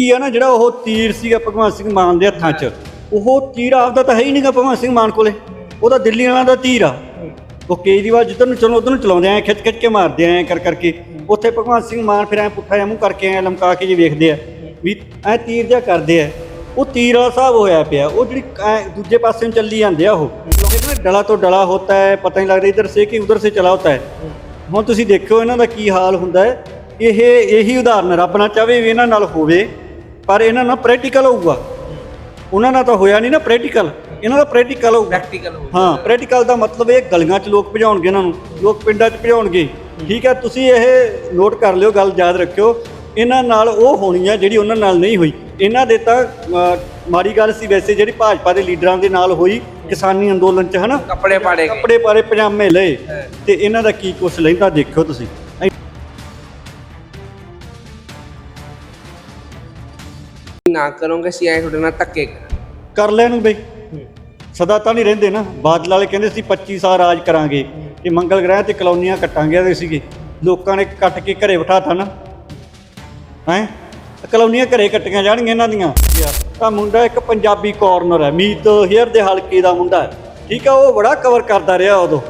ਕੀ ਆ ਨਾ, ਜਿਹੜਾ ਉਹ ਤੀਰ ਸੀਗਾ ਭਗਵੰਤ ਸਿੰਘ ਮਾਨ ਦੇ ਹੱਥਾਂ 'ਚ, ਉਹ ਤੀਰ ਆਪਦਾ ਤਾਂ ਹੈ ਹੀ ਨਹੀਂਗਾ ਭਗਵੰਤ ਸਿੰਘ ਮਾਨ ਕੋਲੇ। ਉਹਦਾ ਦਿੱਲੀ ਵਾਲਿਆਂ ਦਾ ਤੀਰ ਆ। ਉਹ ਕੇਜਰੀਵਾਲ ਜਿੱਧਰ ਨੂੰ ਚਲੋ, ਉਧਰ ਨੂੰ ਚਲਾਉਂਦੇ ਆ ਖਿੱਚ ਖਿੱਚ ਕੇ ਮਾਰਦੇ ਆ ਕਰ ਕਰਕੇ। ਉੱਥੇ ਭਗਵੰਤ ਸਿੰਘ ਮਾਨ ਫਿਰ ਐ ਪੁੱਠਾ ਜਿਹਾ ਮੂੰਹ ਕਰਕੇ ਐ ਲਮਕਾ ਕੇ ਜੇ ਵੇਖਦੇ ਆ ਵੀ ਐ ਤੀਰ ਜਿਹਾ ਕਰਦੇ ਆ। ਉਹ ਤੀਰ ਵਾਲਾ ਹਿਸਾਬ ਹੋਇਆ ਪਿਆ। ਉਹ ਜਿਹੜੀ ਐਂ ਦੂਜੇ ਪਾਸੇ ਨੂੰ ਚੱਲੀ ਜਾਂਦੇ ਆ ਉਹ। ਕਹਿੰਦੇ ਡਲਾ ਤੋਂ ਡਲਾ ਹੁੰਦਾ ਹੈ, ਪਤਾ ਨਹੀਂ ਲੱਗਦਾ ਇਧਰ ਸੇ ਕਿ ਉਧਰ ਸੇ ਚਲਾ ਹੁੰਦਾ ਹੈ। ਹੁਣ ਤੁਸੀਂ ਦੇਖਿਓ ਇਹਨਾਂ ਦਾ ਕੀ ਹਾਲ ਹੁੰਦਾ ਹੈ। ਇਹ, ਇਹੀ ਉਦਾਹਰਨ ਰੱਬ ਨਾ ਚਾਹਵੇ ਵੀ ਇਹਨਾਂ ਨਾਲ ਹੋਵੇ। ਪਰ ਇਹਨਾਂ ਨਾਲ ਪ੍ਰੈਕਟੀਕਲ ਹੋਊਗਾ। ਉਹਨਾਂ ਨਾਲ ਤਾਂ ਹੋਇਆ ਨਹੀਂ ਨਾ ਪ੍ਰੈਕਟੀਕਲ ਇਹਨਾਂ ਦਾ ਪ੍ਰੈਕਟੀਕਲ ਹੋਊਗਾ। ਪ੍ਰੈਕਟੀਕਲ ਹੋ ਹਾਂ ਪ੍ਰੈਕਟੀਕਲ ਦਾ ਮਤਲਬ ਇਹ ਗਲੀਆਂ 'ਚ ਲੋਕ ਭਜਾਉਣਗੇ ਇਹਨਾਂ ਨੂੰ। ਲੋਕ ਪਿੰਡਾਂ 'ਚ ਭਜਾਉਣਗੇ। ਠੀਕ ਹੈ ਤੁਸੀਂ ਇਹ ਨੋਟ ਕਰ ਲਿਓ ਗੱਲ ਯਾਦ ਰੱਖਿਓ। ਇਹਨਾਂ ਨਾਲ ਉਹ ਹੋਣੀ ਆ ਜਿਹੜੀ ਉਹਨਾਂ ਨਾਲ ਨਹੀਂ ਹੋਈ। ਇਹਨਾਂ ਦੇ ਤਾਂ ਮਾੜੀ ਗੱਲ ਸੀ ਵੈਸੇ ਜਿਹੜੀ ਭਾਜਪਾ ਦੇ ਲੀਡਰਾਂ ਦੇ ਨਾਲ ਹੋਈ ਕਿਸਾਨੀ ਅੰਦੋਲਨ 'ਚ ਹਨਾ? ਕੱਪੜੇ ਪਾੜੇ ਕੱਪੜੇ ਪਾਰੇ ਪਜਾਮੇ ਲਏ। ਤੇ ਇਹਨਾਂ ਦਾ ਕੀ ਕੁਛ ਲੈਂਦਾ ਦੇਖਿਓ ਤੁਸੀਂ। ਨਾ ਕਰੋਗੇ ਸੀ ਐ ਤੁਹਾਡੇ ਨਾਲ ਧੱਕੇ ਕਰਾਂਗੇ। ਕਰ ਲੈਣ ਬਈ। ਸਦਾ ਤਾਂ ਨਹੀਂ ਰਹਿੰਦੇ ਨਾ। ਬਾਦਲ ਵਾਲੇ ਕਹਿੰਦੇ ਸੀ 25 ਸਾਲ ਰਾਜ ਕਰਾਂਗੇ। ਤੇ ਮੰਗਲ ਗ੍ਰਹਿ ਤੇ ਕਲੋਨੀਆਂ ਕੱਟਾਂਗੇ ਦੇ ਸੀਗੇ। ਲੋਕਾਂ ਨੇ ਕੱਟ ਕੇ ਘਰੇ ਬਿਠਾਤਾ ਨਾ। ਹੈਂ? ਕਲੋਨੀਆਂ ਘਰੇ ਕੱਟੀਆਂ ਜਾਣਗੀਆਂ ਇਹਨਾਂ ਦੀਆਂ। ਤਾਂ ਮੁੰਡਾ ਇੱਕ ਪੰਜਾਬੀ ਕਾਰਨਰ ਹੈ। ਮੀਤ ਹੇਅਰ ਦੇ ਹਲਕੇ ਦਾ ਮੁੰਡਾ ਹੈ। ਠੀਕ ਆ, ਉਹ ਬੜਾ ਕਵਰ ਕਰਦਾ ਰਿਹਾ ਉਦੋਂ।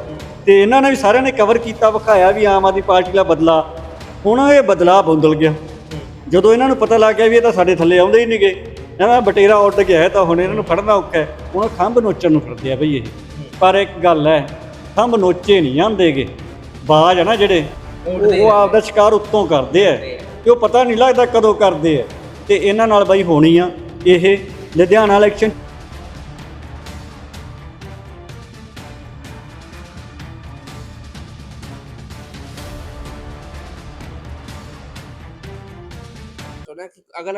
ਤੇ ਇਹਨਾਂ ਨੇ ਵੀ ਸਾਰਿਆਂ ਨੇ ਕਵਰ ਕੀਤਾ, ਵਿਖਾਇਆ ਵੀ ਆਮ ਆਦਮੀ ਪਾਰਟੀ ਦਾ ਬਦਲਾ। ਹੁਣ ਇਹ ਬਦਲਾ ਬੁੰਦਲ ਗਿਆ। ਜਦੋਂ ਇਹਨਾਂ ਨੂੰ ਪਤਾ ਲੱਗ ਗਿਆ ਵੀ ਇਹ ਤਾਂ ਸਾਡੇ ਥੱਲੇ ਆਉਂਦੇ ਹੀ ਨਹੀਂਗੇ ਇਹਨਾਂ ਬਟੇਰਾ ਉੱਡ ਗਿਆ ਹੈ ਤਾਂ ਹੁਣ ਇਹਨਾਂ ਨੂੰ ਫੜਨਾ ਔਖਾ ਹੈ। ਹੁਣ ਖੰਭ ਨੋਚਣ ਨੂੰ ਫਿਰਦੇ ਆ ਬਈ ਇਹ। ਪਰ ਇੱਕ ਗੱਲ ਹੈ ਖੰਭ ਨੋਚੇ ਨਹੀਂ ਜਾਂਦੇਗੇ ਬਾਜ ਹੈ ਨਾ ਜਿਹੜੇ ਉਹ ਉਹ ਆਪਦਾ ਸ਼ਿਕਾਰ ਉੱਤੋਂ ਕਰਦੇ ਆ। ਕਿ ਉਹ ਪਤਾ ਨਹੀਂ ਲੱਗਦਾ ਕਦੋਂ ਕਰਦੇ ਆ। ਤੇ ਇਹਨਾਂ ਨਾਲ ਬਈ ਹੋਣੀ ਆ ਇਹ ਲੁਧਿਆਣਾ ਇਲੈਕਸ਼ਨ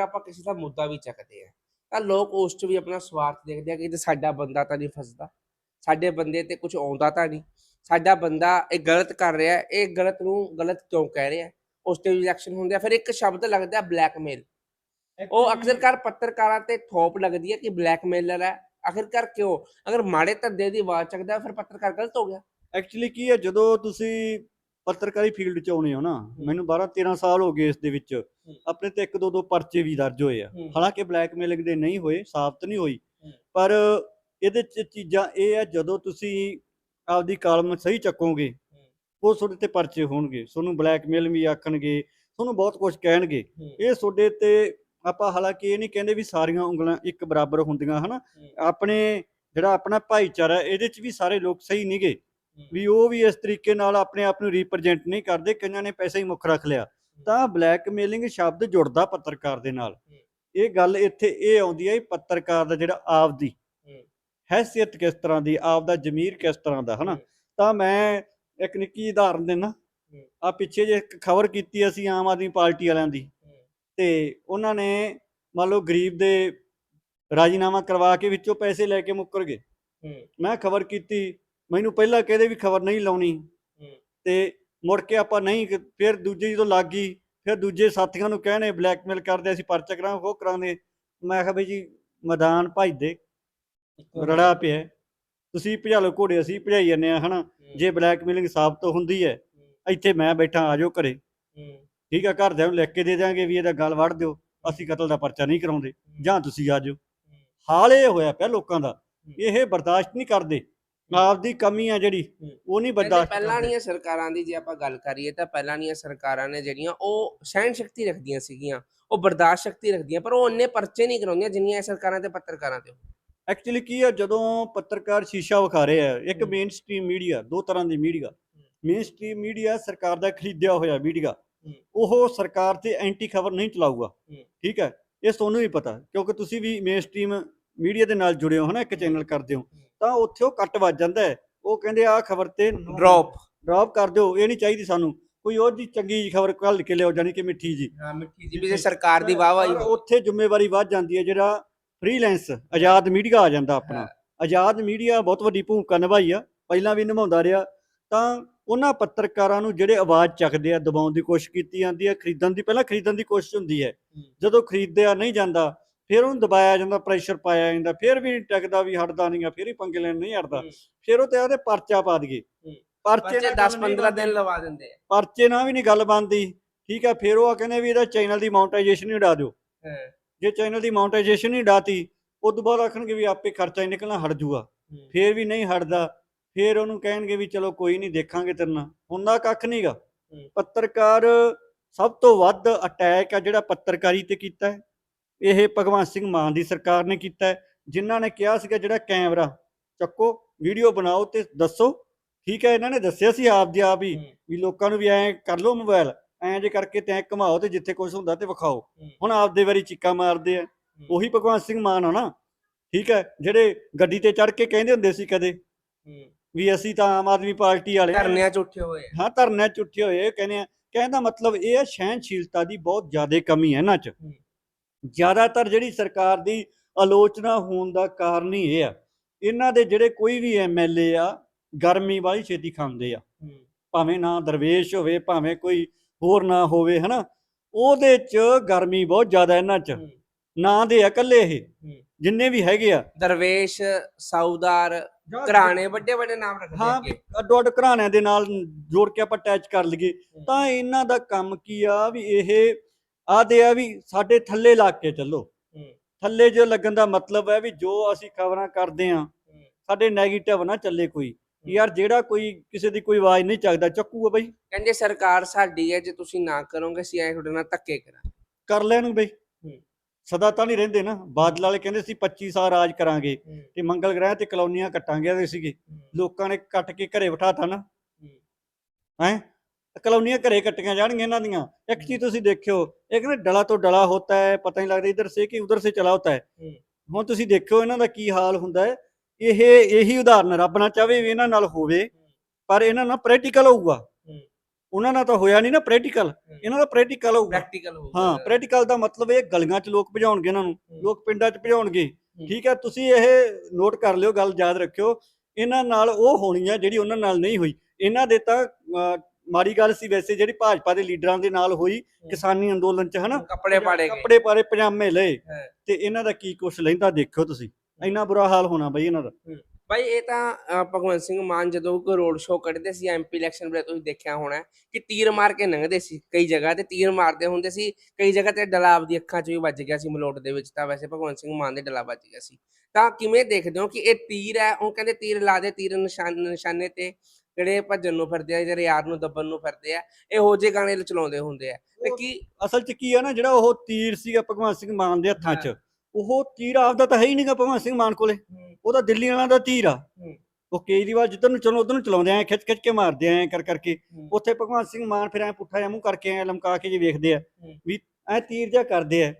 ਆਪਾਂ ਕਿਸੇ ਦਾ ਮੁੱਦਾ ਵੀ ਚੱਕਦੇ ਆ। ਤਾਂ ਲੋਕ ਉਸ 'ਚ ਵੀ ਆਪਣਾ ਸਵਾਰਥ ਦੇਖਦੇ ਆ ਕਿ ਇਹ ਤਾਂ ਸਾਡਾ ਬੰਦਾ ਤਾਂ ਨਹੀਂ ਫਸਦਾ। ਸਾਡੇ ਬੰਦੇ ਤੇ ਕੁਝ ਆਉਂਦਾ ਤਾਂ ਨਹੀਂ। ਸਾਡਾ ਬੰਦਾ ਇਹ ਗਲਤ ਕਰ ਰਿਹਾ ਇਹ ਗਲਤ ਨੂੰ ਗਲਤ ਕਿਉਂ ਕਹਿ ਰਿਹਾ? ਉਸ ਤੇ ਰਿਐਕਸ਼ਨ ਹੁੰਦੇ ਆ। ਫਿਰ ਇੱਕ ਸ਼ਬਦ ਲੱਗਦਾ ਬਲੈਕਮੇਲ ਉਹ ਅਕਸਰਕਾਰ ਪੱਤਰਕਾਰਾਂ ਤੇ ਥੋਪ ਲੱਗਦੀ ਹੈ ਕਿ ਬਲੈਕਮੇਲਰ ਹੈ। ਆਖਿਰਕਾਰ ਕਿਉਂ? ਅਗਰ ਮਾੜੇ ਧੰਦੇ ਦੀ ਆਵਾਜ਼ ਚੱਕਦਾ ਫਿਰ ਪੱਤਰਕਾਰ ਗਲਤ ਹੋ ਗਿਆ। ਐਕਚੁਅਲੀ ਕੀ ਹੈ ਜਦੋਂ ਤੁਸੀਂ ਪੱਤਰਕਾਰੀ ਫੀਲਡ 'ਚ ਆਉਣੇ ਹੋ ਨਾ ਮੈਨੂੰ 12 13 ਸਾਲ ਹੋ ਗਏ ਇਸ ਦੇ ਵਿੱਚ। ਆਪਣੇ ਤੇ ਇੱਕ ਦੋ ਦੋ ਪਰਚੇ ਵੀ ਦਰਜ ਹੋਏ ਆ। ਹਾਲਾਂਕਿ ਬਲੈਕਮੇਲਿੰਗ ਦੇ ਨਹੀਂ ਹੋਏ ਸਾਬਤ ਨਹੀਂ ਹੋਈ। ਪਰ ਇਹਦੇ 'ਚ ਚੀਜ਼ਾਂ ਇਹ ਆ ਜਦੋਂ ਤੁਸੀਂ ਆਪਦੀ ਕਾਲਮ ਸਹੀ ਚੱਕੋਗੇ ਉਹ ਤੁਹਾਡੇ ਤੇ ਪਰਚੇ ਹੋਣਗੇ। ਤੁਹਾਨੂੰ ਬਲੈਕਮੇਲ ਵੀ ਆਖਣਗੇ ਤੁਹਾਨੂੰ ਬਹੁਤ ਕੁਝ ਕਹਿਣਗੇ। ਇਹ ਤੁਹਾਡੇ ਤੇ ਆਪਾਂ ਹਾਲਾਂਕਿ ਇਹ ਨਹੀਂ ਕਹਿੰਦੇ ਵੀ ਸਾਰੀਆਂ ਉਂਗਲਾਂ ਇੱਕ ਬਰਾਬਰ ਹੁੰਦੀਆਂ ਹਨਾ? ਆਪਣੇ ਜਿਹੜਾ ਆਪਣਾ ਭਾਈਚਾਰਾ ਇਹਦੇ 'ਚ ਵੀ ਸਾਰੇ ਲੋਕ ਸਹੀ ਨਹੀਂਗੇ ਵੀ ਉਹ ਵੀ ਇਸ ਤਰੀਕੇ ਨਾਲ ਆਪਣੇ ਆਪ ਨੂੰ ਰਿਪਰੈਜ਼ੈਂਟ ਨਹੀਂ ਕਰਦੇ ਕਈਆਂ ਨੇ ਪੈਸਾ ਹੀ ਮੁੱਖ ਰੱਖ ਲਿਆ। ਤਾਂ ਬਲੈਕਮੇਲਿੰਗ ਸ਼ਬਦ ਜੁੜਦਾ ਪੱਤਰਕਾਰ ਦੇ ਨਾਲ। ਇਹ ਗੱਲ ਇੱਥੇ ਇਹ ਆਉਂਦੀ ਹੈ ਪੱਤਰਕਾਰ ਦਾ ਜਿਹੜਾ ਆਪ ਦੀ ਹੈਸੀਅਤ ਕਿਸ ਤਰ੍ਹਾਂ ਦੀ ਆਪ ਦਾ ਜ਼ਮੀਰ ਕਿਸ ਤਰ੍ਹਾਂ ਦਾ ਹਨਾ? ਤਾਂ ਮੈਂ ਇੱਕ ਨਿੱਕੀ ਉਦਾਹਰਨ ਦੇਣਾ ਆ ਪਿੱਛੇ ਜੇ ਇੱਕ ਖਬਰ ਕੀਤੀ ਅਸੀਂ ਆਮ ਆਦਮੀ ਪਾਰਟੀ ਵਾਲਿਆਂ ਦੀ। ਤੇ ਉਹਨਾਂ ਨੇ ਮੰਨ ਲਓ ਗਰੀਬ ਦੇ ਰਾਜੀਨਾਮਾ ਕਰਵਾ ਕੇ ਵਿੱਚੋਂ ਪੈਸੇ ਲੈ ਕੇ ਮੁੱਕਰ ਗਏ। ਮੈਂ ਖਬਰ ਕੀਤੀ ਮੈਨੂੰ ਪਹਿਲਾਂ ਕਹਿੰਦੇ ਵੀ ਖਬਰ ਨਹੀਂ ਲਾਉਣੀ। ਤੇ ਮੁੜ ਕੇ ਆਪਾਂ ਨਹੀਂ ਫਿਰ ਦੂਜੇ ਜਦੋਂ ਲੱਗ ਗਈ ਫਿਰ ਦੂਜੇ ਸਾਥੀਆਂ ਨੂੰ ਕਹਿਣੇ ਬਲੈਕਮੇਲ ਕਰਦੇ ਅਸੀਂ ਪਰਚਾ ਕਰਾਂ ਉਹ ਕਰਾਂਦੇ ਮੈਂ ਕਿਹਾ ਬਈ ਜੀ ਮੈਦਾਨ ਭਜਦੇ ਰੜਾ ਪਿਆ। ਤੁਸੀਂ ਭਜਾ ਲਓ ਘੋੜੇ ਅਸੀਂ ਭਜਾਈ ਜਾਂਦੇ ਆ ਹਨਾ। ਜੇ ਬਲੈਕਮੇਲਿੰਗ ਸਾਬਤ ਹੁੰਦੀ ਹੈ ਇੱਥੇ ਮੈਂ ਬੈਠਾ ਆ ਜਾਓ ਘਰੇ। ਠੀਕ ਆ ਘਰਦਿਆਂ ਨੂੰ ਲਿਖ ਕੇ ਦੇ ਦਿਆਂਗੇ ਵੀ ਇਹਦਾ ਗੱਲ ਵੜ ਦਿਓ। ਅਸੀਂ ਕਤਲ ਦਾ ਪਰਚਾ ਨਹੀਂ ਕਰਾਉਂਦੇ। ਜਾਂ ਤੁਸੀਂ ਆ ਜਾਓ। ਹਾਲ ਇਹ ਹੋਇਆ ਪਿਆ ਲੋਕਾਂ ਦਾ। ਇਹ ਬਰਦਾਸ਼ਤ ਨਹੀਂ ਕਰਦੇ। ਆਪਦੀ ਕਮੀ ਆ ਜਿਹੜੀ ਉਹ ਨਹੀਂ ਬਰਦਾਸ਼ਤ ਪਹਿਲਾਂ। ਦੀਆਂ ਸਰਕਾਰਾਂ ਦੀ ਜੇ ਆਪਾਂ ਗੱਲ ਕਰੀਏ ਤਾਂ ਪਹਿਲਾਂ ਦੀਆਂ ਸਰਕਾਰਾਂ ਨੇ ਜਿਹੜੀਆਂ ਉਹ ਸਹਿਣ ਸ਼ਕਤੀ ਰੱਖਦੀਆਂ ਸੀਗੀਆਂ ਉਹ ਬਰਦਾਸ਼ਤ ਸ਼ਕਤੀ ਰੱਖਦੀਆਂ ਪਰ ਉਹ ਇੰਨੇ ਪਰਚੇ ਨਹੀਂ ਕਰਾਉਂਦੀਆਂ ਜਿੰਨੀਆਂ ਇਹ ਸਰਕਾਰਾਂ ਤੇ ਪੱਤਰਕਾਰਾਂ ਤੇ ਐਕਚੁਅਲੀ ਕੀ ਆ ਜਦੋਂ ਪੱਤਰਕਾਰ ਸ਼ੀਸ਼ਾ ਵਿਖਾ ਰਹੇ ਆ ਇੱਕ। ਮੇਨ ਸਟ੍ਰੀਮ ਮੀਡੀਆ ਦੋ ਤਰ੍ਹਾਂ ਦੀ ਮੀਡੀਆ ਮੇਨ ਸਟ੍ਰੀਮ ਮੀਡੀਆ ਸਰਕਾਰ ਦਾ ਖਰੀਦਿਆ ਹੋਇਆ ਮੀਡੀਆ। ਉਹ ਸਰਕਾਰ ਤੇ ਐਂਟੀ ਖਬਰ ਨਹੀਂ ਚਲਾਊਗਾ। ਠੀਕ ਹੈ ਇਹ ਤੁਹਾਨੂੰ ਵੀ ਪਤਾ ਕਿਉਂਕਿ ਤੁਸੀਂ ਵੀ ਮੇਨ ਸਟ੍ਰੀਮ ਮੀਡੀਆ ਦੇ ਨਾਲ ਜੁੜੇ ਹੋ ਹਨਾ ਇੱਕ ਚੈਨਲ ਕਰਦੇ ਹੋ ਤਾਂ ਉੱਥੇ ਉਹ ਕੱਟ ਵੱਜ ਜਾਂਦਾ ਹੈ। ਉਹ ਕਹਿੰਦੇ ਆ ਖਬਰ ਤੇ ਡ੍ਰੌਪ ਡ੍ਰੌਪ ਕਰ ਦਿਓ ਇਹ ਨਹੀਂ ਚਾਹੀਦੀ ਸਾਨੂੰ। ਕੋਈ ਉਹ ਜੀ ਚੰਗੀ ਖਬਰ ਕੱਲ ਕੇ ਲਿਆਓ ਜਾਨੀ ਕਿ ਮਿੱਠੀ ਜੀ ਹਾਂ ਮਿੱਠੀ ਜੀ ਵੀ ਜੇ ਸਰਕਾਰ ਦੀ ਵਾਹ ਪਰ ਉੱਥੇ ਜ਼ਿੰਮੇਵਾਰੀ ਵੱਧ ਜਾਂਦੀ ਹੈ ਜਿਹੜਾ ਫ੍ਰੀਲੈਂਸ ਆਜ਼ਾਦ ਮੀਡੀਆ ਆ ਜਾਂਦਾ ਆਪਣਾ। ਆਜ਼ਾਦ ਮੀਡੀਆ ਬਹੁਤ ਵੱਡੀ ਭੂਮਿਕਾ ਨਿਭਾਈ ਆ। ਪਹਿਲਾਂ ਵੀ ਨਿਭਾਉਂਦਾ ਰਿਹਾ। ਤਾਂ ਉਹਨਾਂ ਪੱਤਰਕਾਰਾਂ ਨੂੰ ਜਿਹੜੇ ਆਵਾਜ਼ ਚੱਕਦੇ ਆ ਦਬਾਉਣ ਦੀ ਕੋਸ਼ਿਸ਼ ਕੀਤੀ ਜਾਂਦੀ ਹੈ ਖਰੀਦਣ ਦੀ ਪਹਿਲਾਂ ਖਰੀਦਣ ਦੀ ਕੋਸ਼ਿਸ਼ ਹੁੰਦੀ ਹੈ। ਜਦੋਂ ਖਰੀਦਿਆ ਨਹੀਂ ਜਾਂਦਾ ਫਿਰ ਉਹਨੂੰ ਦਬਾਇਆ ਜਾਂਦਾ ਪ੍ਰੈਸ਼ਰ ਪਾਇਆ ਜਾਂਦਾ ਫਿਰ ਵੀ ਨਹੀਂ ਟਿਕਦਾ ਵੀ ਹਟਦਾ ਨਹੀਂ ਆ ਫਿਰ ਹੀ ਪੰਗੇ ਲੈਣ ਨਹੀਂ ਹਟਦਾ। ਫਿਰ ਉਹ ਤੇ ਆਦੇ ਪਰਚਾ ਪਾ ਦਈਏ। ਪਰਚੇ ਬੱਚੇ ਨਾਲ 10 ਗੱਲ ਨਹੀਂ 15 ਦਿਨ। ਲਵਾ ਦਿੰਦੇ ਆ। ਪਰਚੇ ਨਾਲ ਵੀ ਨਹੀਂ ਗੱਲ ਬਣਦੀ। ਠੀਕ ਹੈ ਫਿਰ ਉਹ ਆ ਕਹਿੰਦੇ ਵੀ ਇਹਦਾ ਚੈਨਲ ਦੀ ਮੋਨਟਾਈਜੇਸ਼ਨ ਹੀ ਉਡਾ ਦਿਓ। ਜੇ ਚੈਨਲ ਦੀ ਮੋਨਟਾਈਜੇਸ਼ਨ ਹੀ ਡਾਤੀ ਉਸ ਤੋਂ ਬਾਅਦ ਆਖਣਗੇ ਵੀ ਆਪੇ ਖਰਚਾ ਹੀ ਨਿਕਲਣਾ ਹਟ ਜੂਗਾ। ਫੇਰ ਵੀ ਨਹੀਂ ਹਟਦਾ। ਫੇਰ ਉਹਨੂੰ ਕਹਿਣਗੇ ਵੀ ਚਲੋ ਕੋਈ ਨਹੀਂ ਦੇਖਾਂਗੇ ਤੇਰੇ ਨਾਲ। ਹੁੰਦਾ ਕੱਖ ਨਹੀਂਗਾ। ਪੱਤਰਕਾਰ ਸਭ ਤੋਂ ਵੱਧ ਅਟੈਕ ਆ ਜਿਹੜਾ ਪੱਤਰਕਾਰੀ ਤੇ ਕੀਤਾ ਹੈ। ਇਹ ਭਗਵੰਤ ਸਿੰਘ ਮਾਨ ਦੀ ਸਰਕਾਰ ਨੇ ਕੀਤਾ ਜਿਨ੍ਹਾਂ ਨੇ ਕਿਹਾ ਸੀਗਾ ਜਿਹੜਾ ਕੈਮਰਾ ਚੱਕੋ ਵੀਡੀਓ ਬਣਾਓ ਤੇ ਦੱਸੋ। ਠੀਕ ਹੈ ਇਹਨਾਂ ਨੇ ਦੱਸਿਆ ਸੀ ਆਪ ਦੀ ਆਪ ਹੀ ਵੀ ਲੋਕਾਂ ਨੂੰ ਵੀ ਐਂ ਕਰ ਲਓ ਮੋਬਾਈਲ ਐਂ ਜੇ ਕਰਕੇ ਤੈਂ ਘਮਾਓ ਤੇ ਜਿੱਥੇ ਕੁਝ ਹੁੰਦਾ ਤੇ ਵਿਖਾਓ। ਹੁਣ ਆਪਦੇ ਵਾਰੀ ਚੀਕਾਂ ਮਾਰਦੇ ਆ। ਉਹੀ ਭਗਵੰਤ ਸਿੰਘ ਮਾਨ ਆ ਨਾ। ਠੀਕ ਹੈ ਜਿਹੜੇ ਗੱਡੀ ਤੇ ਚੜ ਕੇ ਕਹਿੰਦੇ ਹੁੰਦੇ ਸੀ ਕਦੇ ਵੀ ਅਸੀਂ ਤਾਂ ਆਮ ਆਦਮੀ ਪਾਰਟੀ ਵਾਲੇ ਆ। ਧਰਨਿਆਂ ਚ ਉੱਠੇ ਹੋਏ ਹਾਂ ਧਰਨੇ ਚ ਉੱਠੇ ਹੋਏ ਕਹਿੰਦੇ ਆ। ਕਹਿਣ ਦਾ ਮਤਲਬ ਇਹ ਹੈ ਸਹਿਣਸ਼ੀਲਤਾ ਦੀ ਬਹੁਤ ਜ਼ਿਆਦਾ ਕਮੀ ਹੈ ਇਹਨਾਂ 'ਚ। ਜ਼ਿਆਦਾਤਰ ਜਿਹੜੀ ਸਰਕਾਰ ਦੀ ਆਲੋਚਨਾ ਹੋਣ ਦਾ ਕਾਰਨ ਹੀ ਇਹ ਆ। ਇਹਨਾਂ ਦੇ ਜਿਹੜੇ ਕੋਈ ਵੀ ਐਮਐਲਏ ਆ ਗਰਮੀ ਵਾਲੀ ਛੇਤੀ ਖਾਂਦੇ ਆ। ਭਾਵੇਂ ਨਾ ਦਰਵੇਸ਼ ਹੋਵੇ ਭਾਵੇਂ ਕੋਈ ਹੋਰ ਨਾ ਹੋਵੇ ਹਨਾ। ਉਹਦੇ 'ਚ ਗਰਮੀ ਬਹੁਤ ਜ਼ਿਆਦਾ ਇਹਨਾਂ 'ਚ। ਨਾਂ ਦੇ ਆ ਇਕੱਲੇ ਇਹ। ਜਿੰਨੇ ਵੀ ਹੈਗੇ ਆ। ਦਰਵੇਸ਼ ਸਾਊਦਾਰ ਘਰਾਣੇ ਵੱਡੇ ਵੱਡੇ ਨਾਮ ਰੱਖਦੇ ਹਾਂ ਅੱਡੋ ਅੱਡ ਘਰਾਣਿਆਂ ਦੇ ਨਾਲ ਜੋੜ ਕੇ ਆਪਾਂ ਅਟੈਚ ਕਰ ਲਈਏ। ਤਾਂ ਇਹਨਾਂ ਦਾ ਕੰਮ ਕੀ ਆ ਵੀ ਇਹ ਆਦੇ ਆ ਵੀ ਸਾਡੇ ਥੱਲੇ ਲੱਗ ਕੇ ਚੱਲੋ। ਥੱਲੇ ਜੋ ਲੱਗਣ ਦਾ ਮਤਲਬ ਹੈ ਵੀ ਜੋ ਅਸੀਂ ਖਬਰਾਂ ਕਰਦੇ ਆ ਸਾਡੇ 네ਗੇਟਿਵ ਨਾ ਚੱਲੇ ਕੋਈ। ਯਾਰ ਜਿਹੜਾ ਕੋਈ ਕਿਸੇ ਦੀ ਕੋਈ ਆਵਾਜ਼ ਨਹੀਂ ਚੱਕਦਾ ਚੱਕੂਗਾ ਬਈ। ਕਹਿੰਦੇ ਸਰਕਾਰ ਸਾਡੀ ਹੈ ਜੇ ਤੁਸੀਂ ਨਾ ਕਰੋਗੇ ਅਸੀਂ ਐ ਤੁਹਾਡੇ ਨਾਲ ਧੱਕੇ ਕਰਾਂਗੇ। ਕਰ ਲੈਣ ਬਈ। ਸਦਾ ਤਾਂ ਨਹੀਂ ਰਹਿੰਦੇ ਨਾ। ਬਾਦਲ ਵਾਲੇ ਕਹਿੰਦੇ ਸੀ 25 ਸਾਲ ਰਾਜ ਕਰਾਂਗੇ ਤੇ ਮੰਗਲ ਗ੍ਰਹਿ ਤੇ ਕਲੋਨੀਆਂ ਕੱਟਾਂਗੇ ਦੇ ਸੀਗੇ। ਲੋਕਾਂ ਨੇ ਕੱਟ ਕੇ ਘਰੇ ਬਿਠਾਤਾ ਨਾ। ਹੈ? ਕਲੋਨੀਆਂ ਘਰੇ ਕੱਟੀਆਂ ਜਾਣਗੀਆਂ ਇਹਨਾਂ ਦੀਆਂ। ਇੱਕ ਚੀਜ਼ ਤੁਸੀਂ ਦੇਖਿਓ ਇਹ ਕਹਿੰਦੇ ਡਲਾ ਤੋਂ ਡਲਾ ਹੋਤਾ ਹੈ ਪਤਾ ਨਹੀਂ ਲੱਗਦਾ ਇਧਰ ਸੇ ਕਿ ਉਧਰ ਸੇ ਚਲਾ ਹੋਤਾ ਹੈ। ਹੁਣ ਤੁਸੀਂ ਦੇਖਿਓ ਇਹਨਾਂ ਦਾ ਕੀ ਹਾਲ ਹੁੰਦਾ ਹੈ। ਇਹ ਇਹੀ ਉਦਾਹਰਨ ਰੱਬ ਨਾ ਚਾਹੇ ਵੀ ਇਹਨਾਂ ਨਾਲ ਹੋਵੇ ਪਰ ਇਹਨਾਂ ਨਾਲ ਪ੍ਰੈਕਟੀਕਲ ਹੋਊਗਾ। ਉਹਨਾਂ ਨਾਲ ਤਾਂ ਹੋਇਆ ਨਹੀਂ ਨਾ ਪ੍ਰੈਕਟੀਕਲ ਇਹਨਾਂ ਦਾ ਪ੍ਰੈਕਟੀਕਲ ਹੋਊਗਾ। ਪ੍ਰੈਕਟੀਕਲ ਹੋ ਹਾਂ। ਪ੍ਰੈਕਟੀਕਲ ਦਾ ਮਤਲਬ ਇਹ ਗਲੀਆਂ 'ਚ ਲੋਕ ਭਜਾਉਣਗੇ ਇਹਨਾਂ ਨੂੰ। ਲੋਕ ਪਿੰਡਾਂ 'ਚ ਭਜਾਉਣਗੇ। ਠੀਕ ਹੈ ਤੁਸੀਂ ਇਹ ਨੋਟ ਕਰ ਲਿਓ ਗੱਲ ਯਾਦ ਰੱਖਿਓ। ਇਹਨਾਂ ਨਾਲ ਉਹ ਹੋਣੀ ਆ ਜਿਹੜੀ ਉਹਨਾਂ ਨਾਲ ਨਹੀਂ ਹੋਈ। ਇਹਨਾਂ ਦੇ ਤਾਂ ਮਾੜੀ ਗੱਲ ਸੀ ਵੈਸੇ ਜਿਹੜੀ ਭਾਜਪਾ ਦੇ ਲੀਡਰਾਂ ਦੇ ਨਾਲ ਹੋਈ ਕਿਸਾਨੀ ਅੰਦੋਲਨ 'ਚ ਹਨਾ? ਕੱਪੜੇ ਪਾੜੇ ਗਏ। ਕੱਪੜੇ ਪਾੜੇ ਪਜਾਮੇ ਲਏ। ਹਾਂ। ਤੇ ਇਹਨਾਂ ਦਾ ਕੀ ਕੁਛ ਲੈਂਦਾ ਦੇਖਿਓ ਤੁਸੀਂ। ਇੰਨਾ ਬੁਰਾ ਹਾਲ ਹੋਣਾ ਬਈ ਇਹਨਾਂ ਦਾ। ਭਾਈ ਇਹ ਤਾਂ ਭਗਵੰਤ ਸਿੰਘ ਮਾਨ ਜਦੋਂ ਕੋਈ ਰੋਡ ਸ਼ੋਅ ਕੱਢਦੇ ਸੀ ਐਮਪੀ ਇਲੈਕਸ਼ਨ ਵੇਲੇ ਤੁਸੀਂ ਦੇਖਿਆ ਹੋਣਾ ਹੈ ਕਿ ਤੀਰ ਮਾਰ ਕੇ ਲੰਘਦੇ ਸੀ ਕਈ ਜਗ੍ਹਾ ਤੇ ਤੀਰ ਮਾਰਦੇ ਹੁੰਦੇ ਸੀ ਕਈ ਜਗ੍ਹਾ ਤੇ ਡਲਾ ਆਪਦੀ ਅੱਖਾਂ 'ਚ ਵੀ ਵੱਜ ਗਿਆ ਸੀ ਮਲੋਟ ਦੇ ਵਿੱਚ ਤਾਂ ਵੈਸੇ ਭਗਵੰਤ ਸਿੰਘ ਮਾਨ ਦੇ ਡਲਾ ਵੱਜ ਗਿਆ ਸੀ। ਤਾਂ ਕਿਵੇਂ ਦੇਖਦੇ ਹੋ ਕਿ ਇਹ ਤੀਰ ਹੈ ਉਹ ਕਹਿੰਦੇ ਤੀਰ ਲਾ ਦੇ ਤੀਰ ਨਿਸ਼ਾਨ ਨਿਸ਼ਾਨੇ ਤੇ ਜਿਹੜੇ ਭੱਜਣ ਨੂੰ ਫਿਰਦੇ ਆ ਜਿਹੜੇ ਯਾਰ ਨੂੰ ਦੱਬਣ ਨੂੰ ਫਿਰਦੇ ਆ ਇਹੋ ਜਿਹੇ ਗਾਣੇ ਚਲਾਉਂਦੇ ਹੁੰਦੇ ਆ। ਤੇ ਕੀ ਅਸਲ 'ਚ ਕੀ ਆ ਨਾ ਜਿਹੜਾ ਉਹ ਤੀਰ ਸੀਗਾ ਭਗਵੰਤ ਸਿੰਘ ਮਾਨ ਦੇ ਹੱਥਾਂ 'ਚ ਉਹ ਤੀਰ ਆਪਦਾ ਤਾਂ ਹੈ ਹੀ ਨਹੀਂਗਾ ਭਗਵੰਤ ਸਿੰਘ ਮਾਨ ਕੋਲੇ। ਉਹ ਤਾਂ ਦਿੱਲੀ ਵਾਲਿਆਂ ਦਾ ਤੀਰ ਆ। ਉਹ ਕੇਜਰੀਵਾਲ ਜਿੱਧਰ ਨੂੰ ਚਲੋ ਉਧਰ ਨੂੰ ਚਲਾਉਂਦੇ ਆ ਖਿੱਚ ਖਿੱਚ ਕੇ ਮਾਰਦੇ ਆ ਕਰ ਕਰਕੇ। ਉੱਥੇ ਭਗਵੰਤ ਸਿੰਘ ਮਾਨ ਫਿਰ ਐ ਪੁੱਠਾ ਜਿਹਾ ਮੂੰਹ ਕਰਕੇ ਐ ਲਮਕਾ ਕੇ ਜੇ ਵੇਖਦੇ ਆ। ਵੀ ਐ ਤੀਰ ਜਿਹਾ ਕਰਦੇ ਆ।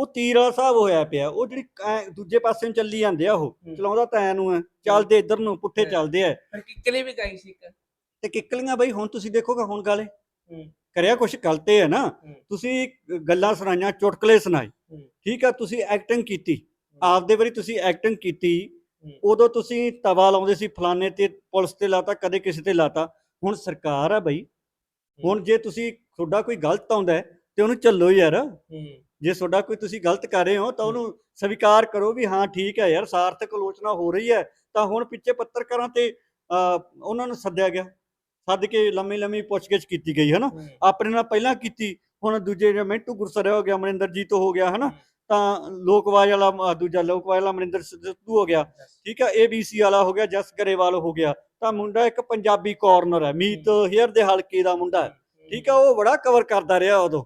ਉਹ ਤੀਰ ਵਾਲਾ ਹਿਸਾਬ ਹੋਇਆ ਪਿਆ ਉਹ ਜਿਹੜੀ ਐਂ ਦੂਜੇ ਪਾਸੇ ਨੂੰ ਚੱਲੀ ਜਾਂਦੇ ਆ ਉਹ ਹੂੰ। ਚਲਾਉਂਦਾ ਤਾਂ ਐ ਨੂੰ ਐ ਚੱਲਦੇ ਇੱਧਰ ਨੂੰ ਪੁੱਠੇ ਹਾਂ। ਚੱਲਦੇ ਆ। ਫਿਰ ਕਿੱਕਲੀ ਵੀ ਗਾਈ ਸੀ ਇੱਕ। ਤੇ ਕਿੱਕਲੀਆਂ ਬਈ ਹੁਣ ਤੁਸੀਂ ਦੇਖੋਗਾ ਹੁਣ ਗਾਲੇ। ਹੂੰ। ਕਰਿਆ ਕੁਛ ਗਲਤੇ ਹੈ ਨਾ। ਹੂੰ। ਤੁਸੀਂ ਗੱਲਾਂ ਸੁਣਾਈਆਂ ਚੁਟਕਲੇ ਸੁਣਾਏ। ਹੂੰ। ਠੀਕ ਆ ਤੁਸੀਂ ਐਕਟਿੰਗ ਕੀਤੀ। ਆਪਦੇ ਵਾਰੀ ਤੁਸੀਂ ਐਕਟਿੰਗ ਕੀਤੀ। ਹੂੰ। ਉਦੋਂ ਤੁਸੀਂ ਤਵਾ ਲਾਉਂਦੇ ਸੀ ਫਲਾਣੇ ਤੇ ਪੁਲਿਸ ਤੇ ਲਾਤਾ ਕਦੇ ਕਿਸੇ ਤੇ ਲਾਤਾ। ਹੁਣ ਸਰਕਾਰ ਆ ਬਈ। ਹੁਣ ਜੇ ਤੁਸੀਂ ਤੁਹਾਡਾ ਕੋਈ ਗਲਤ ਆਉਂਦਾ ਹੈ ਤੇ ਉਹਨੂੰ ਚੱਲੋ ਯਾਰ। ਹੂੰ। ਜੇ ਤੁਹਾਡਾ ਕੋਈ ਤੁਸੀਂ ਗਲਤ ਕਰ ਰਹੇ ਹੋ ਤਾਂ ਉਹਨੂੰ ਸਵੀਕਾਰ ਕਰੋ ਵੀ ਹਾਂ ਠੀਕ ਹੈ ਯਾਰ ਸਾਰਥਕ ਆਲੋਚਨਾ ਹੋ ਰਹੀ ਹੈ। ਤਾਂ ਹੁਣ ਪਿੱਛੇ ਪੱਤਰਕਾਰਾਂ ਤੇ ਉਹਨਾਂ ਨੂੰ ਸੱਦਿਆ ਗਿਆ। ਸੱਦ ਕੇ ਲੰਮੀ ਲੰਮੀ ਪੁੱਛਗਿੱਛ ਕੀਤੀ ਗਈ ਹੈ। ਨਾ। ਆਪਣੇ ਨਾਲ ਪਹਿਲਾਂ ਕੀਤੀ ਹੁਣ ਦੂਜੇ ਜਿਵੇਂ ਮਿੰਟੂ ਗੁਰਸਰੇ ਹੋ ਗਿਆ ਅਮਰਿੰਦਰਜੀਤ ਹੋ ਗਿਆ ਹੂੰ। ਤਾਂ ਲੋਕਵਾਜ ਵਾਲਾ ਦੂਜਾ ਲੋਕਵਾਜ ਵਾਲਾ ਅਮਰਿੰਦਰ ਸਿੱਧੂ ਹੋ ਗਿਆ। ਠੀਕ ਹੈ ਏਬੀਸੀ ਵਾਲਾ ਹੋ ਗਿਆ ਜਸ ਗਰੇਵਾਲ ਹੋ ਗਿਆ। ਤਾਂ ਮੁੰਡਾ ਇੱਕ ਪੰਜਾਬੀ ਕਾਰਨਰ ਹੈ ਮੀਤ ਹੇਅਰ ਦੇ ਹਲਕੇ ਦਾ ਮੁੰਡਾ ਠੀਕ ਹੈ ਉਹ ਬੜਾ ਕਵਰ ਕਰਦਾ ਰਿਹਾ ਉਦੋਂ।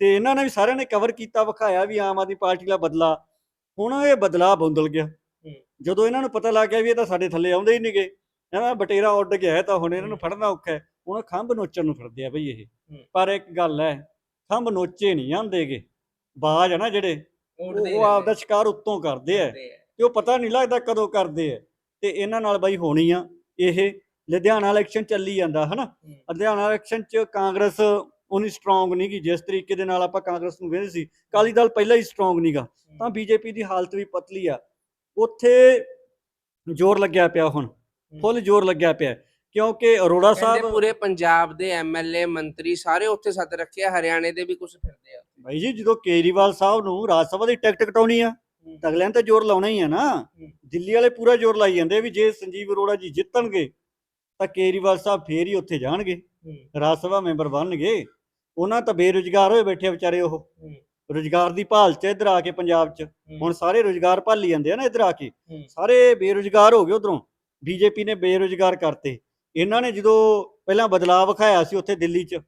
ਤੇ ਇਹਨਾਂ ਨੇ ਵੀ ਸਾਰਿਆਂ ਨੇ ਕਵਰ ਕੀਤਾ ਵਿਖਾਇਆ ਵੀ ਆਮ ਆਦਮੀ ਪਾਰਟੀ ਦਾ ਬਦਲਾ। ਹੁਣ ਇਹ ਬਦਲਾ ਬੁੰਦਲ ਗਿਆ। ਜਦੋਂ ਇਹਨਾਂ ਨੂੰ ਪਤਾ ਲੱਗ ਗਿਆ ਵੀ ਇਹ ਤਾਂ ਸਾਡੇ ਥੱਲੇ ਆਉਂਦੇ ਹੀ ਨਹੀਂਗੇ ਇਹਨਾਂ ਬਟੇਰਾ ਉੱਡ ਗਿਆ ਹੈ ਤਾਂ ਹੁਣ ਇਹਨਾਂ ਨੂੰ ਫੜਨਾ ਔਖਾ ਹੈ। ਹੁਣ ਖੰਭ ਨੋਚਣ ਨੂੰ ਫਿਰਦੇ ਆ ਬਈ ਇਹ। ਪਰ ਇੱਕ ਗੱਲ ਹੈ ਖੰਭ ਨੋਚੇ ਨਹੀਂ ਜਾਂਦੇਗੇ ਬਾਜ ਹੈ ਨਾ ਜਿਹੜੇ ਉਹ ਉਹ ਆਪਦਾ ਸ਼ਿਕਾਰ ਉੱਤੋਂ ਕਰਦੇ ਆ। ਤੇ ਉਹ ਪਤਾ ਨਹੀਂ ਲੱਗਦਾ ਕਦੋਂ ਕਰਦੇ ਆ। ਤੇ ਇਹਨਾਂ ਨਾਲ ਬਾਈ ਹੋਣੀ ਆ ਇਹ ਲੁਧਿਆਣਾ ਇਲੈਕਸ਼ਨ ਚੱਲੀ ਜਾਂਦਾ ਹਨਾ ਲੁਧਿਆਣਾ ਇਲੈਕਸ਼ਨ ਚ ਕਾਂਗਰਸ ਉਨੀ ਸਟਰੋਂਗ ਨਹੀਂ ਗੀ ਜਿਸ ਤਰੀਕੇ ਦੇ ਨਾਲ ਆਪਾਂ ਕਾਂਗਰਸ ਨੂੰ ਵੇਖਦੇ ਸੀ ਕਾਲੀ ਦਲ ਪਹਿਲਾਂ ਹੀ ਸਟਰੋਂਗ ਨਹੀਂਗਾ ਤਾਂ ਬੀਜੇਪੀ ਦੀ ਹਾਲਤ ਵੀ ਪਤਲੀ ਆ। ਉੱਥੇ ਜ਼ੋਰ ਲੱਗਿਆ ਪਿਆ ਹੁਣ ਫੁੱਲ ਜ਼ੋਰ ਲੱਗਿਆ ਪਿਆ ਕਿਉਂਕਿ ਅਰੋੜਾ ਕਹਿੰਦੇ ਸਾਹਿਬ ਪੂਰੇ ਪੰਜਾਬ ਦੇ ਐਮਐਲਏ ਮੰਤਰੀ ਸਾਰੇ ਉੱਥੇ ਸੱਦ ਰੱਖੇ ਆ ਹਰਿਆਣੇ ਦੇ ਵੀ ਕੁਝ ਫਿਰਦੇ ਆ। ਭਾਈ ਜੀ ਜਦੋਂ ਕੇਜਰੀਵਾਲ ਸਾਹਿਬ ਨੂੰ ਰਾਜ ਸਭਾ ਦੀ ਟਿਕਟ ਕਟਾਉਣੀ ਆ ਅਗਲਿਆਂ ਨੇ ਤਾਂ ਜ਼ੋਰ ਲਾਉਣਾ ਹੀ ਆ ਨਾ। ਦਿੱਲੀ ਵਾਲੇ ਪੂਰਾ ਜ਼ੋਰ ਲਾਈ ਜਾਂਦੇ ਵੀ ਜੇ ਸੰਜੀਵ ਅਰੋੜਾ ਜੀ ਜਿੱਤਣਗੇ ਤਾਂ ਕੇਜਰੀਵਾਲ ਸਾਹਿਬ ਫੇਰ ਹੀ ਉੱਥੇ ਜਾਣਗੇ। ਰਾਜ ਸਭਾ ਮੈਂਬਰ ਬਣਨਗੇ। ਉਹਨਾਂ ਤਾਂ ਬੇਰੁਜ਼ਗਾਰ ਹੋਏ ਬੈਠੇ ਆ ਵਿਚਾਰੇ ਉਹ। ਰੋਜ਼ਗਾਰ ਦੀ ਭਾਲ ਚ ਇੱਧਰ ਆ ਕੇ ਪੰਜਾਬ ਚ। ਹੁਣ ਸਾਰੇ ਰੋਜ਼ਗਾਰ ਭਾਲੀ ਜਾਂਦੇ ਆ ਨਾ ਇੱਧਰ ਆ ਕੇ। ਸਾਰੇ ਬੇਰੁਜ਼ਗਾਰ ਹੋ ਗਏ ਉਧਰੋਂ। ਬੀਜੇਪੀ ਨੇ ਬੇਰੁਜ਼ਗਾਰ ਕਰਤੇ। ਇਹਨਾਂ ਨੇ ਜਦੋਂ ਪਹਿਲਾਂ ਬਦਲਾਅ ਵਿਖਾਇਆ ਸੀ ਉੱਥੇ ਦਿੱਲੀ 'ਚ।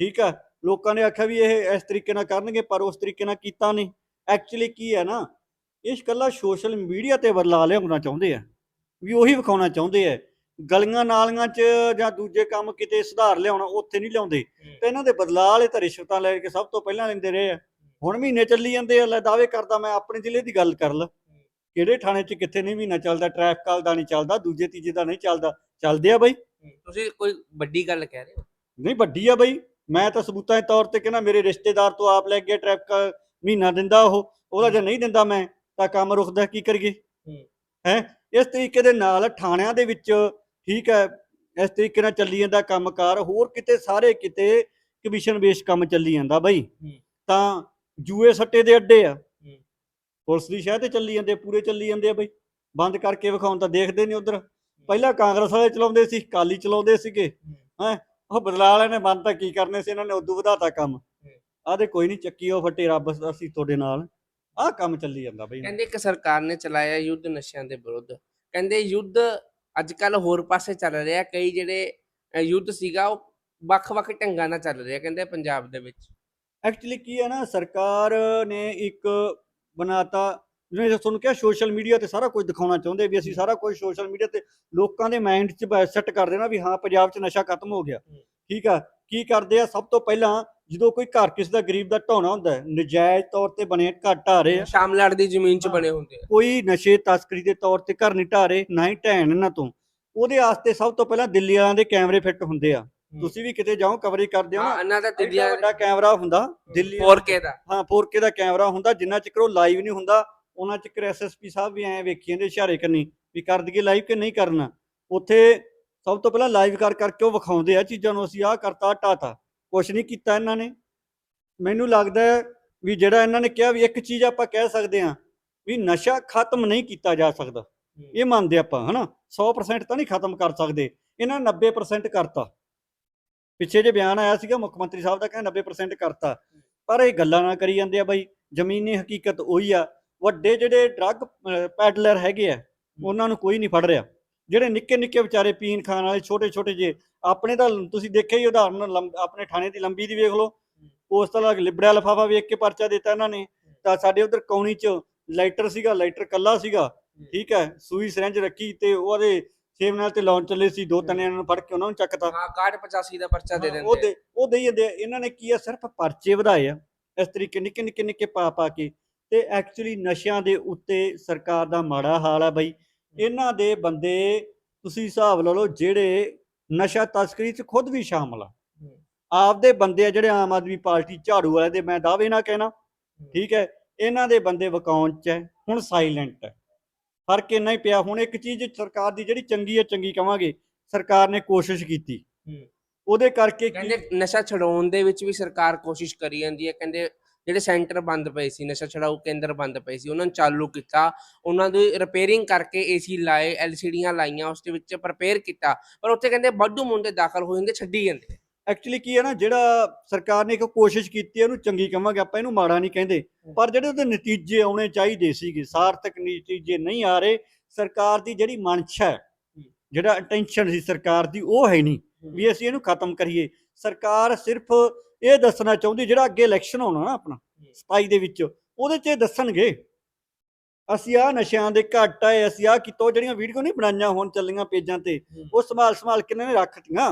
ਠੀਕ ਆ? ਲੋਕਾਂ ਨੇ ਆਖਿਆ ਵੀ ਇਹ ਇਸ ਤਰੀਕੇ ਨਾਲ ਕਰਨਗੇ ਪਰ ਉਸ ਤਰੀਕੇ ਨਾਲ ਕੀਤਾ ਨਹੀਂ। ਐਕਚੁਅਲੀ ਕੀ ਹੈ ਨਾ ਇਹ ਇਕੱਲਾ ਸੋਸ਼ਲ ਮੀਡੀਆ ਤੇ ਬਦਲਾਅ ਲਿਆਉਣਾ ਚਾਹੁੰਦੇ ਆ। ਵੀ ਉਹੀ ਵਿਖਾਉਣਾ ਚਾਹੁੰਦੇ ਆ। ਗਲੀਆਂ ਨਾਲੀਆਂ 'ਚ ਜਾਂ ਦੂਜੇ ਕੰਮ ਕਿਤੇ ਸੁਧਾਰ ਲਿਆਉਣਾ ਉੱਥੇ ਨਹੀਂ ਲਿਆਉਂਦੇ। ਤੇ ਇਹਨਾਂ ਦੇ ਬਦਲਾਅ ਵਾਲੇ ਤਾਂ ਰਿਸ਼ਵਤਾਂ ਲੈ ਕੇ ਸਭ ਤੋਂ ਪਹਿਲਾਂ ਲੈਂਦੇ ਰਹੇ ਆ। ਹੁਣ ਮਹੀਨੇ ਚੱਲੀ ਜਾਂਦੇ ਆ ਲੈ ਦਾਅਵੇ ਕਰਦਾ ਮੈਂ ਆਪਣੇ ਜ਼ਿਲ੍ਹੇ ਦੀ ਗੱਲ ਕਰ ਲਾ। ਕਿਹੜੇ ਥਾਣੇ 'ਚ ਕਿੱਥੇ ਨਹੀਂ ਮਹੀਨਾ ਚੱਲਦਾ ਟ੍ਰੈਫਿਕ ਵਾਲ ਦਾ ਨਹੀਂ ਚੱਲਦਾ ਦੂਜੇ ਤੀਜੇ ਦਾ ਨਹੀਂ ਚੱਲਦਾ। ਚੱਲਦੇ ਆ ਬਈ। ਤੁਸੀਂ ਕੋਈ ਵੱਡੀ ਗੱਲ ਕਹਿ ਰਹੇ ਹੋ? ਨਹੀਂ ਵੱਡੀ ਆ ਬਈ। ਮੈਂ ਤਾਂ ਸਬੂਤਾਂ ਦੇ ਤੌਰ ਤੇ ਕਹਿੰਦਾ ਮੇਰੇ ਰਿਸ਼ਤੇਦਾਰ ਤੋਂ ਆਪ ਲੈ ਗਿਆ ਟ੍ਰੈਫਿਕ ਮਹੀਨਾ ਦਿੰਦਾ ਉਹ। ਉਹਦਾ ਜੇ ਨਹੀਂ ਦਿੰਦਾ ਮੈਂ ਤਾਂ ਕੰਮ ਰੁਕਦਾ ਕੀ ਕਰੀਏ? ਹੈ? ਇਸ ਤਰੀਕੇ ਦੇ ਨਾਲ ਥਾਣਿਆਂ ਦੇ ਵਿੱਚ ਠੀਕ ਹੈ ਇਸ ਤਰੀਕੇ ਨਾਲ ਚੱਲੀ ਜਾਂਦਾ ਕੰਮਕਾਰ ਹੋਰ ਕਿਤੇ ਸਾਰੇ ਕਿਤੇ ਕਮਿਸ਼ਨ ਬੇਸ ਕੰਮ ਚੱਲੀ ਜਾਂਦਾ ਬਈ। ਤਾਂ ਜੂਏ ਸੱਟੇ ਦੇ ਅੱਡੇ ਆ। ਪੁਲਿਸ ਦੀ ਸ਼ਹਿ ਤੇ ਚੱਲੀ ਜਾਂਦੇ ਪੂਰੇ ਚੱਲੀ ਜਾਂਦੇ ਆ ਬਈ। ਬੰਦ ਕਰਕੇ ਵਿਖਾਉਣ ਤਾਂ ਦੇਖਦੇ ਨਹੀਂ ਉਧਰ। ਪਹਿਲਾਂ ਕਾਂਗਰਸ ਵਾਲੇ ਚਲਾਉਂਦੇ ਸੀ ਕਾਲੀ ਚਲਾਉਂਦੇ ਸੀਗੇ। ਹੈ। ਉਹ ਬਦਲਾ ਵਾਲਿਆਂ ਨੇ ਬੰਦ ਤਾਂ ਕੀ ਕਰਨੇ ਸੀ ਇਹਨਾਂ ਨੇ ਉਦੋਂ ਵਧਾਤਾ ਕੰਮ। ਆਦੇ ਕੋਈ ਨਹੀਂ ਚੱਕੀ ਉਹ ਫੱਟੇ ਰੱਬ ਅਸੀਂ ਤੁਹਾਡੇ ਨਾਲ। ਆਹ ਕੰਮ ਚੱਲੀ ਜਾਂਦਾ ਬਈ। ਕਹਿੰਦੇ ਇੱਕ ਸਰਕਾਰ ਨੇ ਚਲਾਇਆ ਯੁੱਧ ਨਸ਼ਿਆਂ ਦੇ ਵਿਰੁੱਧ। ਕਹਿੰਦੇ ਯੁੱਧ ਅੱਜ ਕੱਲ ਹੋਰ ਪਾਸੇ ਚੱਲ ਰਿਹਾ ਕਈ ਜਿਹੜੇ ਯੁੱਧ ਸੀਗਾ ਉਹ ਵੱਖ-ਵੱਖ ਢੰਗਾਂ ਨਾਲ ਚੱਲ ਰਿਹਾ ਕਹਿੰਦੇ ਪੰਜਾਬ ਦੇ ਵਿੱਚ। ਐਕਚੁਅਲੀ ਕੀ ਹੈ ਨਾ ਸਰਕਾਰ ਨੇ ਇੱਕ ਬਣਾਤਾ ਜਿਵੇਂ ਤੁਹਾਨੂੰ ਕਿਹਾ ਸੋਸ਼ਲ ਮੀਡੀਆ ਤੇ ਸਾਰਾ ਕੁਝ ਦਿਖਾਉਣਾ ਚਾਹੁੰਦੇ ਵੀ ਅਸੀਂ ਸਾਰਾ ਕੁਝ ਸੋਸ਼ਲ ਮੀਡੀਆ ਤੇ ਲੋਕਾਂ ਦੇ ਮਾਈਂਡ 'ਚ ਸੈੱਟ ਕਰ ਦੇਣਾ ਵੀ ਹਾਂ ਪੰਜਾਬ 'ਚ ਨਸ਼ਾ ਖਤਮ ਹੋ ਗਿਆ। ਠੀਕ ਆ ਕੀ ਕਰਦੇ ਆ? ਸਭ ਤੋਂ ਪਹਿਲਾਂ ਜਦੋਂ ਕੋਈ ਘਰ ਕਿਸੇ ਦਾ ਗਰੀਬ ਦਾ ਢਾਉਣਾ ਹੁੰਦਾ ਹੈ ਨਜਾਇਜ਼ ਤੌਰ ਤੇ ਬਣੇ ਘਰ ਢਾਹ ਰਹੇ ਆ ਸ਼ਾਮਲਾੜ ਦੀ ਜ਼ਮੀਨ 'ਚ। ਬਣੇ ਹੁੰਦੇ ਆ। ਕੋਈ ਨਸ਼ੇ ਤਸਕਰੀ ਦੇ ਤੌਰ ਤੇ ਘਰ ਨਹੀਂ ਢਾਹ ਰਹੇ ਨਾ ਹੀ ਢਹਿਣ ਇਹਨਾਂ ਤੋਂ। ਉਹਦੇ ਵਾਸਤੇ ਸਭ ਤੋਂ ਪਹਿਲਾਂ ਦਿੱਲੀ ਵਾਲਿਆਂ ਦੇ ਕੈਮਰੇ ਫਿੱਟ ਹੁੰਦੇ ਆ। ਤੁਸੀਂ ਵੀ ਕਿਤੇ ਜਾਓ ਕਵਰੇਜ ਕਰਦੇ ਹੋ ਹਾਂ ਇਹਨਾਂ ਦਾ ਦਿੱਲੀਆਂ ਵੱਡਾ ਕੈਮਰਾ ਹੁੰਦਾ ਦਿੱਲੀ 4K ਦਾ। ਹਾਂ 4K ਦਾ ਕੈਮਰਾ ਹੁੰਦਾ ਜਿੰਨਾ ਚਿਰ ਉਹ ਲਾਈਵ ਨਹੀਂ ਹੁੰਦਾ ਉਹਨਾਂ ਚਿਰ ਐਸਐਸਪੀ ਸਾਹਿਬ ਵੀ ਐਂ ਵੇਖੀ ਜਾਂਦੇ ਇਸ਼ਾਰੇ ਕਰਨੀ ਵੀ ਕਰ ਦਈਏ ਲਾਈਵ ਕਿ ਨਹੀਂ ਕਰਨਾ। ਉੱਥੇ ਸਭ ਤੋਂ ਪਹਿਲਾਂ ਲਾਈਵ ਕਰ ਕਰਕੇ ਉਹ ਵਿਖਾਉਂਦੇ ਆ ਚੀਜ਼ਾਂ ਨੂੰ ਅਸੀਂ ਆਹ ਕਰਤਾ ਟਾਤਾ ਕੁਛ ਨਹੀਂ ਕੀਤਾ ਇਹਨਾਂ ਨੇ। ਮੈਨੂੰ ਲੱਗਦਾ ਹੈ ਵੀ ਜਿਹੜਾ ਇਹਨਾਂ ਨੇ ਕਿਹਾ ਵੀ ਇੱਕ ਚੀਜ਼ ਆਪਾਂ ਕਹਿ ਸਕਦੇ ਹਾਂ ਵੀ ਨਸ਼ਾ ਖਤਮ ਨਹੀਂ ਕੀਤਾ ਜਾ ਸਕਦਾ। ਇਹ ਮੰਨਦੇ ਆਪਾਂ ਹਨਾ? 100% ਤਾਂ ਨਹੀਂ ਖਤਮ ਕਰ ਸਕਦੇ। ਇਹਨਾਂ ਨੇ 90% ਕਰਤਾ। ਪਿੱਛੇ ਜੇ ਬਿਆਨ ਆਇਆ ਸੀਗਾ ਮੁੱਖ ਮੰਤਰੀ ਸਾਹਿਬ ਦਾ ਕਹਿੰਦਾ 90% ਕਰਤਾ। ਪਰ ਇਹ ਗੱਲਾਂ ਨਾ ਕਰੀ ਜਾਂਦੇ ਆ ਬਾਈ ਜ਼ਮੀਨੀ ਹਕੀਕਤ ਉਹੀ ਆ। ਵੱਡੇ ਜਿਹੜੇ ਡਰੱਗ ਪੈਡਲਰ ਹੈਗੇ ਆ ਉਹਨਾਂ ਨੂੰ ਕੋਈ ਨਹੀਂ ਫੜ ਰਿਹਾ। ਜਿਹੜੇ ਨਿੱਕੇ ਨਿੱਕੇ ਵਿਚਾਰੇ ਪੀਣ ਖਾਣ ਵਾਲੇ ਛੋਟੇ ਛੋਟੇ ਜੇ ਆਪਣੇ ਤਾਂ ਤੁਸੀਂ ਦੇਖਿਆ ਹੀ ਉਦਾਹਰਨ ਆਪਣੇ ਥਾਣੇ ਦੀ ਲੰਬੀ ਦੀ ਵੇਖ ਲਓ। ਉਸ ਤਰ੍ਹਾਂ ਲਿਬੜਿਆ ਲਫਾਫਾ ਵੇਖ ਕੇ ਪਰਚਾ ਦਿੱਤਾ ਇਹਨਾਂ ਨੇ। ਤਾਂ ਸਾਡੇ ਉਧਰ ਕੌਣੀ ਚ ਲਾਈਟਰ ਸੀਗਾ ਲਾਈਟਰ ਕੱਲਾ ਸੀਗਾ। ਠੀਕ ਹੈ ਸੂਈ ਸਰੰਜ ਰੱਖੀ ਤੇ ਉਹਦੇ ਸੇਮ ਨਾਲ ਤੇ ਲਾਉਣ ਚੱਲੇ ਸੀ ਦੋ ਤਿੰਨ ਇਹਨਾਂ ਨੂੰ ਫੜ ਕੇ ਉਹਨਾਂ ਨੂੰ ਚੱਕਤਾ। ਹਾਂ 65 ਦਾ ਪਰਚਾ ਦੇ ਹਾਂ, ਉਹ ਦਿੰਦੇ ਦੇ ਉਹ ਦੇਈ ਜਾਂਦੇ। ਇਹਨਾਂ ਨੇ ਕੀ ਆ ਸਿਰਫ ਪਰਚੇ ਵਧਾਏ ਆ। ਇਸ ਤਰੀਕੇ ਨਿੱਕੇ ਨਿੱਕੇ ਨਿੱਕੇ ਪਾ ਪਾ ਕੇ। ਤੇ ਐਕਚੁਅਲੀ ਨਸ਼ਿਆਂ ਦੇ ਉੱਤੇ ਸਰਕਾਰ ਦਾ ਮਾੜਾ ਹਾਲ ਆ ਬਈ। ਇਹਨਾਂ ਦੇ ਬੰਦੇ ਤੁਸੀਂ ਹਿਸਾਬ ਲਾ ਲਓ ਜਿਹੜੇ ਨਸ਼ਾ ਤਸਕਰੀ 'ਚ ਖੁਦ ਵੀ ਸ਼ਾਮਲ ਆ। ਆਪਦੇ ਬੰਦੇ ਆ ਜਿਹੜੇ ਆਮ ਆਦਮੀ ਪਾਰਟੀ ਝਾੜੂ ਵਾਲੇ ਦੇ ਮੈਂ ਦਾਅਵੇ ਨਾ ਕਹਿਣਾ। ਠੀਕ ਹੈ ਇਹਨਾਂ ਦੇ ਬੰਦੇ ਵਕਾਉਣ 'ਚ ਹੈ ਹੁਣ ਸਾਇਲੈਂਟ ਹੈ। ਫ਼ਰਕ ਇੰਨਾ ਹੀ ਪਿਆ ਹੁਣ ਇੱਕ ਚੀਜ਼ ਸਰਕਾਰ ਦੀ ਜਿਹੜੀ ਚੰਗੀ ਹੈ ਚੰਗੀ ਕਵਾਂਗੇ ਸਰਕਾਰ ਨੇ ਕੋਸ਼ਿਸ਼ ਕੀਤੀ। ਉਹਦੇ ਕਰਕੇ ਕਹਿੰਦੇ ਨਸ਼ਾ ਛਡਾਉਣ ਦੇ ਵਿੱਚ ਵੀ ਸਰਕਾਰ ਕੋਸ਼ਿਸ਼ ਕਰੀ ਜਾਂਦੀ ਹੈ ਕਹਿੰਦੇ ਜਿਹੜੇ ਸੈਂਟਰ ਬੰਦ ਪਏ ਸੀ ਨਸ਼ਾ ਛਡਾਊ ਕੇਂਦਰ ਬੰਦ ਪਏ ਸੀ ਉਹਨਾਂ ਨੂੰ ਚਾਲੂ ਕੀਤਾ ਉਹਨਾਂ ਦੀ ਰਿਪੇਅਰਿੰਗ ਕਰਕੇ ਏਸੀ ਲਾਏ ਐਲਸੀਡੀਆਂ ਲਾਈਆਂ ਉਸ ਦੇ ਵਿੱਚ ਪ੍ਰਪੇਅਰ ਕੀਤਾ ਪਰ ਉੱਥੇ ਕਹਿੰਦੇ ਵਾਧੂ ਮੁੰਡੇ ਦਾਖਲ ਹੋ ਜਾਂਦੇ ਛੱਡੀ ਜਾਂਦੇ ਐਕਚੁਅਲੀ ਕੀ ਹੈ ਨਾ ਜਿਹੜਾ ਸਰਕਾਰ ਨੇ ਇੱਕ ਕੋਸ਼ਿਸ਼ ਕੀਤੀ ਹੈ ਉਹਨੂੰ ਚੰਗੀ ਕਵਾਂਗੇ ਆਪਾਂ ਇਹਨੂੰ ਮਾੜਾ ਨਹੀਂ ਕਹਿੰਦੇ ਪਰ ਜਿਹੜੇ ਉਹਦੇ ਨਤੀਜੇ ਆਉਣੇ ਚਾਹੀਦੇ ਸੀਗੇ ਸਾਰਥਕ ਨਤੀਜੇ ਨਹੀਂ ਆ ਰਹੇ ਸਰਕਾਰ ਦੀ ਜਿਹੜੀ ਮਨਸ਼ਾ ਹੈ ਜਿਹੜਾ ਇੰਟੈਂਸ਼ਨ ਸੀ ਸਰਕਾਰ ਦੀ ਉਹ ਹੈ ਨਹੀਂ ਵੀ ਅਸੀਂ ਇਹਨੂੰ ਖਤਮ ਕਰੀਏ। ਸਰਕਾਰ ਸਿਰਫ ਇਹ ਦੱਸਣਾ ਚਾਹੁੰਦੀ ਜਿਹੜਾ ਅੱਗੇ ਇਲੈਕਸ਼ਨ ਹੋਣਾ ਨਾ ਆਪਣਾ 27 ਦੇ ਵਿੱਚ ਉਹਦੇ 'ਚ ਇਹ ਦੱਸਣਗੇ। ਅਸੀਂ ਆ ਨਸ਼ਿਆਂ ਦੇ ਘੱਟ ਆਏ ਅਸੀਂ ਆ ਕਿਤੋਂ ਜਿਹੜੀਆਂ ਵੀਡੀਓ ਨਹੀਂ ਬਣਾਈਆਂ ਹੁਣ ਚੱਲੀਆਂ ਪੇਜਾਂ ਤੇ ਉਹ ਸੰਭਾਲ ਸੰਭਾਲ ਕੇ ਇਹਨਾਂ ਨੇ ਰੱਖਤੀਆਂ